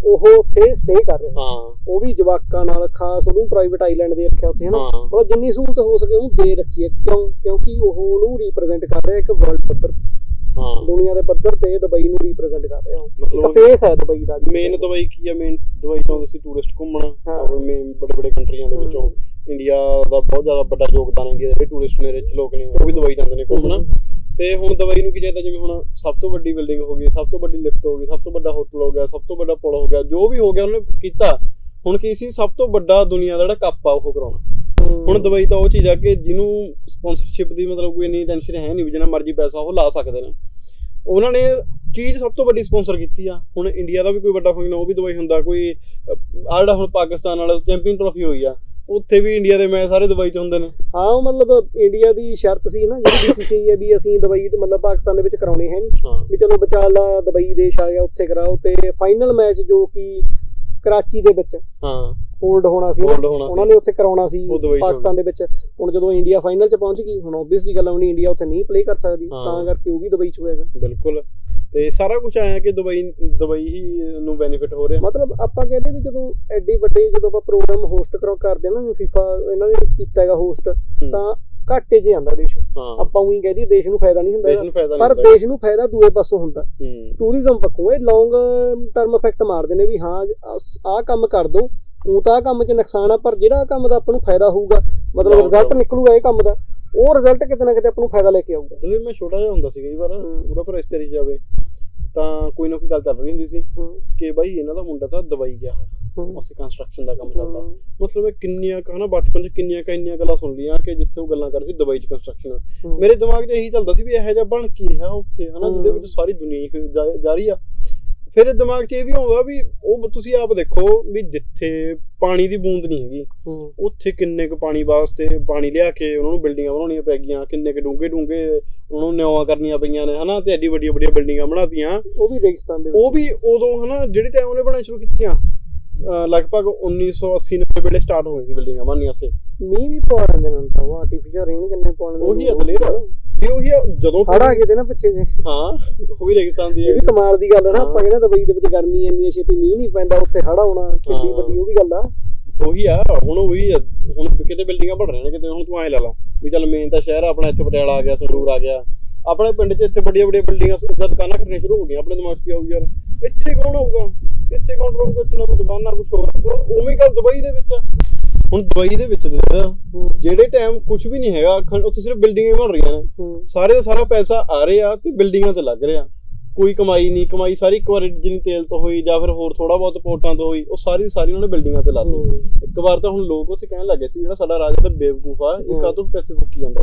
ਉਹ ਉੱਥੇ ਸਟੇ ਕਰ ਰਿਹਾ। ਹਾਂ। ਉਹ ਵੀ ਜਵਾਕਾਂ ਨਾਲ ਖਾਸ ਉਹਨੂੰ ਪ੍ਰਾਈਵੇਟ ਆਈਲੈਂਡ ਦੇ ਰੱਖਿਆ ਉੱਥੇ ਹਨਾ? ਹਾਂ। ਮਤਲਬ ਜਿੰਨੀ ਸਹੂਲਤ ਹੋ ਸਕੇ ਉਹਨੂੰ ਦੇ ਰੱਖੀ ਹੈ ਕਿਉਂ? ਕਿਉਂਕਿ ਉਹ ਉਹਨੂੰ ਰਿਪਰੈਜ਼ੈਂਟ ਕਰ ਰਿਹਾ ਇੱਕ ਵਰਲਡ ਪੱਧਰ। ਹਾਂ। ਦੁਨੀਆ ਦੇ ਪੱਧਰ ਤੇ ਦੁਬਈ ਨੂੰ ਰਿਪਰੈਜ਼ੈਂਟ ਕਰ ਰਿਹਾ ਉਹ। ਮਤਲਬ ਫੇਸ ਹੈ ਦੁਬਈ ਦਾ। ਮੇਨ ਦੁਬਈ ਕੀ ਆ? ਮੇਨ ਦੁਬਈ ਤੋਂ ਅਸੀਂ ਟੂਰਿਸਟ ਘੁੰਮਣ। ਹਾਂ। ਆਪਣੇ ਮੇਨ ਬੜੇ ਬੜੇ ਕੰਟਰੀਆਂ ਦੇ ਵਿੱਚੋਂ ਇੰਡੀਆ ਦਾ ਬਹੁਤ ਜ਼ਿਆਦਾ ਵੱਡਾ ਯੋਗਦਾਨ ਹੈ ਇੰਡੀਆ ਦੇ ਜਿਹੜੇ ਟੂਰਿਸਟ ਨੇ ਰਿਚ ਲੋਕ ਨੇ ਉਹ ਵੀ ਦੁਬਈ ਜਾਂਦੇ ਨੇ ਘੁੰਮਣਾ। ਤੇ ਹੁਣ ਦੁਬਈ ਨੂੰ ਕੀ ਚਾਹੀਦਾ ਜਿਵੇਂ ਹੁਣ ਸਭ ਤੋਂ ਵੱਡੀ ਬਿਲਡਿੰਗ ਹੋ ਗਈ ਸਭ ਤੋਂ ਵੱਡੀ ਲਿਫਟ ਹੋ ਗਈ ਸਭ ਤੋਂ ਵੱਡਾ ਹੋਟਲ ਹੋ ਗਿਆ ਸਭ ਤੋਂ ਵੱਡਾ ਪੁਲ ਹੋ ਗਿਆ ਜੋ ਵੀ ਹੋ ਗਿਆ ਉਹਨੇ ਕੀਤਾ। ਹੁਣ ਕੀ ਸੀ ਸਭ ਤੋਂ ਵੱਡਾ ਦੁਨੀਆ ਦਾ ਜਿਹੜਾ ਕੱਪ ਆ ਉਹ ਕਰਾਉਣਾ। ਹੁਣ ਦੁਬਈ ਤਾਂ ਉਹ ਚੀਜ਼ ਆ ਕਿ ਜਿਹਨੂੰ ਸਪਾਂਸਰਸ਼ਿਪ ਦੀ ਮਤਲਬ ਕੋਈ ਇੰਨੀ ਟੈਨਸ਼ਨ ਹੈ ਨਹੀਂ ਵੀ ਜਿੰਨਾ ਮਰਜ਼ੀ ਪੈਸਾ ਉਹ ਲਾ ਸਕਦੇ ਨੇ। ਉਹਨਾਂ ਨੇ ਚੀਜ਼ ਸਭ ਤੋਂ ਵੱਡੀ ਸਪਾਂਸਰ ਕੀਤੀ ਆ। ਹੁਣ ਇੰਡੀਆ ਦਾ ਵੀ ਕੋਈ ਵੱਡਾ ਫੰਕਸ਼ਨ ਉਹ ਵੀ ਦੁਬਈ ਹੁੰਦਾ ਕੋਈ ਆ ਜਿਹੜਾ ਹੁਣ ਪਾਕਿਸਤਾਨ ਵਾਲਾ ਚੈਂਪੀਅਨ ਟਰੋਫੀ ਹੋਈ ਆ ਉੱਥੇ ਵੀ ਇੰਡੀਆ ਦੇ ਮੈਚ ਸਾਰੇ ਦੁਬਈ 'ਚ ਹੁੰਦੇ ਨੇ। ਹਾਂ ਮਤਲਬ ਇੰਡੀਆ ਦੀ ਸ਼ਰਤ ਸੀ ਨਾ ਜਿਹੜੀ BCCI ਹੈ ਵੀ ਅਸੀਂ ਦੁਬਈ ਤੇ ਮਤਲਬ ਪਾਕਿਸਤਾਨ ਦੇ ਵਿੱਚ ਕਰਾਉਣੇ ਹੈ ਨਹੀਂ ਵੀ ਚਲੋ ਬਚਾਲਾ ਦੁਬਈ ਦੇਸ਼ ਆ ਗਿਆ ਉੱਥੇ ਕਰਾਓ ਤੇ ਫਾਈਨਲ ਮੈਚ ਜੋ ਕਿ ਕਰਾਚੀ ਦੇ ਵਿੱਚ ਹਾਂ। ਹੋਲਡ ਹੋਣਾ ਸੀ ਉਹਨਾਂ। ਨੇ ਉੱਥੇ ਕਰਾਉਣਾ ਸੀ ਪਾਕਿਸਤਾਨ ਦੇ ਵਿੱਚ। ਹੁਣ ਜਦੋਂ ਇੰਡੀਆ ਫਾਈਨਲ 'ਚ ਪਹੁੰਚ ਗਈ ਹੁਣ ਆਬਵੀਅਸ ਦੀ ਗੱਲ ਆਉਣੀ ਇੰਡੀਆ ਉੱਥੇ ਨਹੀਂ ਪਲੇ ਕਰ ਸਕਦੀ। ਤਾਂ ਕਰਕੇ ਉਹ ਵੀ ਦੁਬਈ 'ਚ ਹੋਏਗਾ ਬਿਲਕੁਲ। ਤੇ ਸਾਰਾ ਕੁਝ ਆਇਆ ਕਿ ਦੁਬਈ ਦੁਬਈ ਹੀ ਨੂੰ ਬੈਨੀਫਿਟ ਹੋ ਰਿਹਾ? ਮਤਲਬ ਆਪਾਂ ਕਹਿੰਦੇ ਵੀ ਜਦੋਂ ਐਡੀ ਵੱਡੇ ਜਦੋਂ ਆਪਾਂ ਪ੍ਰੋਗਰਾਮ ਹੋਸਟ ਕਰੋ ਕਰਦੇ ਨਾ ਫੀਫਾ ਇਹਨਾਂ ਨੇ ਕੀਤਾ ਹੈਗਾ ਹੋਸਟ ਤਾਂ ਘਾਟੇ 'ਚ ਜਾਂਦਾ ਦੇਸ਼। ਆਪਾਂ ਉਹੀ ਕਹਦੀ ਦੇਸ਼ ਨੂੰ ਫਾਇਦਾ ਨਹੀਂ ਹੁੰਦਾ ਪਰ ਦੇਸ਼ ਨੂੰ ਫਾਇਦਾ ਦੂਏ ਪਾਸੋਂ ਹੁੰਦਾ। ਟੂਰਿਜ਼ਮ ਪੱਖੋਂ ਇਹ ਲੌਂਗ ਟਰਮ ਇਫੈਕਟ ਮਾਰਦੇ ਨੇ ਵੀ ਹਾਂ ਆਹ ਕੰਮ ਕਰ ਦੋ। ਉਹ ਤਾਂ ਕੰਮ 'ਚ ਨੁਕਸਾਨ ਆ ਪਰ ਜਿਹੜਾ ਕੰਮ ਦਾ ਆਪਾਂ ਨੂੰ ਫਾਇਦਾ ਹੋਊਗਾ ਮਤਲਬ ਰਿਜ਼ਲਟ। ਨਿਕਲੂਗਾ ਇਹ ਕੰਮ ਦਾ। ਉਹ ਰਿਜ਼ਲਟ ਕਿਤੇ ਨਾ ਕਿਤੇ ਆਪਾਂ ਨੂੰ ਫਾਇਦਾ ਲੈ ਕੇ ਆਊਗਾ। ਜਦੋਂ ਮੈਂ ਛੋਟਾ ਜਿਹਾ ਹੁੰਦਾ ਸੀ ਕਈ ਵਾਰ। ਪੂਰਾ ਪਰ ਇਸ ਤਰੀ ਜਾਵੇ ਤਾਂ ਕੋਈ ਨਾ ਕੋਈ ਗੱਲ ਚੱਲ ਰਹੀ ਹੁੰਦੀ ਸੀ ਕਿ ਬਾਈ ਇਹਨਾਂ ਦਾ ਮੁੰਡਾ ਤਾਂ ਦਵਾਈ ਗਿਆ ਹੈ ਉਸੇ ਕੰਸਟਰਕਸ਼ਨ ਦਾ ਕੰਮ ਚੱਲਦਾ। ਮਤਲਬ ਇਹ ਕਿੰਨੀਆਂ ਕਾ ਨਾ ਬਚਪਨ 'ਚ ਕਿੰਨੀਆਂ ਕਾ ਇੰਨੀਆਂ ਗੱਲਾਂ ਸੁਣ ਲੀਆਂ ਕਿ ਜਿੱਥੇ ਉਹ ਗੱਲਾਂ ਕਰਦੇ ਸੀ ਦੁਬਈ 'ਚ ਕੰਸਟਰਕਸ਼ਨ। ਮੇਰੇ ਦਿਮਾਗ 'ਚ ਇਹੀ ਚੱਲਦਾ ਸੀ ਵੀ ਇਹੋ ਜਿਹਾ ਬਣ ਕੀ ਰਿਹਾ ਉੱਥੇ ਹਨਾ ਜਿਹਦੇ ਵਿੱਚ। ਸਾਰੀ ਦੁਨੀਆ ਹੀ ਜਾ ਰਹੀ ਆ। ਫਿਰ ਦਿਮਾਗ 'ਚ ਇਹ ਵੀ ਆਉਂਦਾ ਵੀ ਉਹ ਤੁਸੀਂ ਆਪ ਦੇਖੋ ਵੀ ਜਿੱਥੇ ਪਾਣੀ ਦੀ ਬੂੰਦ ਨਹੀਂ ਹੈਗੀ ਉੱਥੇ ਕਿੰਨੇ ਕੁ ਪਾਣੀ ਵਾਸਤੇ ਪਾਣੀ ਲਿਆ ਕੇ ਉਹਨਾਂ ਨੂੰ ਬਿਲਡਿੰਗਾਂ ਬਣਾਉਣੀਆਂ ਪੈ ਗਈਆਂ ਕਿੰਨੇ ਕੁ ਡੂੰਘੇ ਡੂੰਘੇ ਉਹਨਾਂ ਨੂੰ ਨਿਆਵਾਂ ਕਰਨੀਆਂ ਪਈਆਂ ਨੇ ਹਨਾ? ਤੇ ਐਡੀ ਵੱਡੀਆਂ ਵੱਡੀਆਂ ਬਿਲਡਿੰਗਾਂ ਬਣਾਤੀਆਂ। ਉਹ ਵੀ ਰੇਗਿਸਤਾਨ ਦੇ ਵਿੱਚ। ਉਹ ਵੀ ਉਦੋਂ ਹਨਾ? ਜਿਹੜੇ ਟਾਈਮ ਉਹਨੇ ਬਣਾਉਣਾ ਸ਼ੁਰੂ ਕੀਤੀਆਂ ਲਗਭਗ 1980 90 ਵੇਲੇ ਸਟਾਰਟ ਹੋ ਗਈ ਸੀ ਬਿਲਡਿੰਗਾਂ ਬਣਨੀਆਂ ਉੱਥੇ। ਮੀਂਹ ਵੀ ਪਾ ਲੈਂਦੇ ਨੇ ਹੁਣ ਤਾਂ ਉਹ ਆਰਟੀਫੀਸ਼ੀਅਲ ਰੇਨ ਕਿੰਨੇ ਪਾ ਲੈਂਦੇ ਉਹੀ ਆ ਵੀ ਉਹੀ ਆ, ਜਦੋਂ ਹੜ ਆ ਗਏ ਤੇ ਨਾ ਪਿੱਛੇ ਜੇ। ਹਾਂ ਉਹ ਵੀ ਰੇਗਿਸਤਾਨ ਦੀ ਇਹ ਵੀ ਕਮਾਲ ਦੀ ਗੱਲ ਹੈ ਨਾ ਆਪਾਂ। ਕਹਿੰਦੇ ਦੁਬਈ ਦੇ ਵਿੱਚ ਗਰਮੀ ਇੰਨੀ ਛੇਤੀ ਮੀਂਹ ਨਹੀਂ ਪੈਂਦਾ ਉੱਥੇ ਹੜ ਆਉਣਾ ਕਿੰਨੀ। ਵੱਡੀ ਉਹ ਵੀ ਗੱਲ ਆ। ਉਹੀ ਆ ਹੁਣ ਉਹੀ ਆ ਹੁਣ ਕਿਤੇ ਬਿਲਡਿੰਗਾਂ ਬਣ ਰਹੀਆਂ ਨੇ ਕਿਤੇ ਹੁਣ ਤੂੰ ਐ ਲਾ ਲਾ ਵੀ ਚੱਲ ਮੇਨ ਤਾਂ ਸ਼ਹਿਰ ਆਪਣਾ ਇੱਥੇ ਪਟਿਆਲਾ ਆ ਗਿਆ ਸੰਗਰੂਰ ਆ ਗਿਆ। ਆਪਣੇ ਪਿੰਡ 'ਚ ਇੱਥੇ ਵੱਡੀਆਂ ਵੱਡੀਆਂ ਬਿਲਡਿੰਗਾਂ ਜਦ ਦੁਕਾਨਾਂ ਕਰਨੀਆਂ ਸ਼ੁਰੂ ਹੋ ਗਈਆਂ ਆਪਣੇ ਦਿਮਾਗ 'ਚ ਕੀ ਆਊ ਯਾਰ? ਇੱਥੇ ਕੌਣ ਆਊਗਾ ਇੱਥੇ ਕੌਣ ਰਹੂਗਾ? ਇੱਥੇ ਨਾ ਕੋਈ ਦੁਕਾਨਾਂ ਕੁਝ ਹੋਰ ਉਵੇਂ ਗੱਲ ਦੁਬਈ ਦੇ ਵਿੱਚ ਆ। ਹੁਣ ਦੁਬਈ ਦੇ ਵਿੱਚ ਹੂੰ, ਜਿਹੜੇ ਟਾਈਮ ਕੁਝ ਵੀ ਨਹੀਂ ਹੈਗਾ ਉੱਥੇ ਸਿਰਫ ਬਿਲਡਿੰਗਾਂ ਹੀ ਬਣ ਰਹੀਆਂ ਨੇ। ਸਾਰੇ ਦਾ ਸਾਰਾ ਪੈਸਾ ਆ ਰਿਹਾ ਤੇ ਬਿਲਡਿੰਗਾਂ ਤੇ ਲੱਗ ਰਿਹਾ ਕੋਈ ਕਮਾਈ ਨਹੀਂ ਕਮਾਈ ਸਾਰੀ ਇੱਕ ਵਾਰ ਜਿੰਨੀ ਤੇਲ ਤੋਂ ਹੋਈ ਜਾਂ ਫਿਰ ਹੋਰ ਥੋੜਾ ਬਹੁਤ ਪੋਰਟਾਂ ਤੋਂ ਹੋਈ ਉਹ ਸਾਰੀ ਸਾਰੀ ਉਹਨਾਂ ਬਿਲਡਿੰਗਾਂ ਤੇ ਲਾ ਦਿੱਤੀ ਹੂੰ, ਇੱਕ ਵਾਰ ਤਾਂ ਹੁਣ ਲੋਕ ਉੱਥੇ ਕਹਿਣ ਲੱਗੇ ਸੀ ਜਿਹੜਾ ਸਾਡਾ ਰਾਜਾ ਤਾਂ ਬੇਵਕੂਫ ਆ ਇਹ। ਕਾਹਤੋਂ ਪੈਸੇ ਫੁੱਕੀ ਜਾਂਦਾ।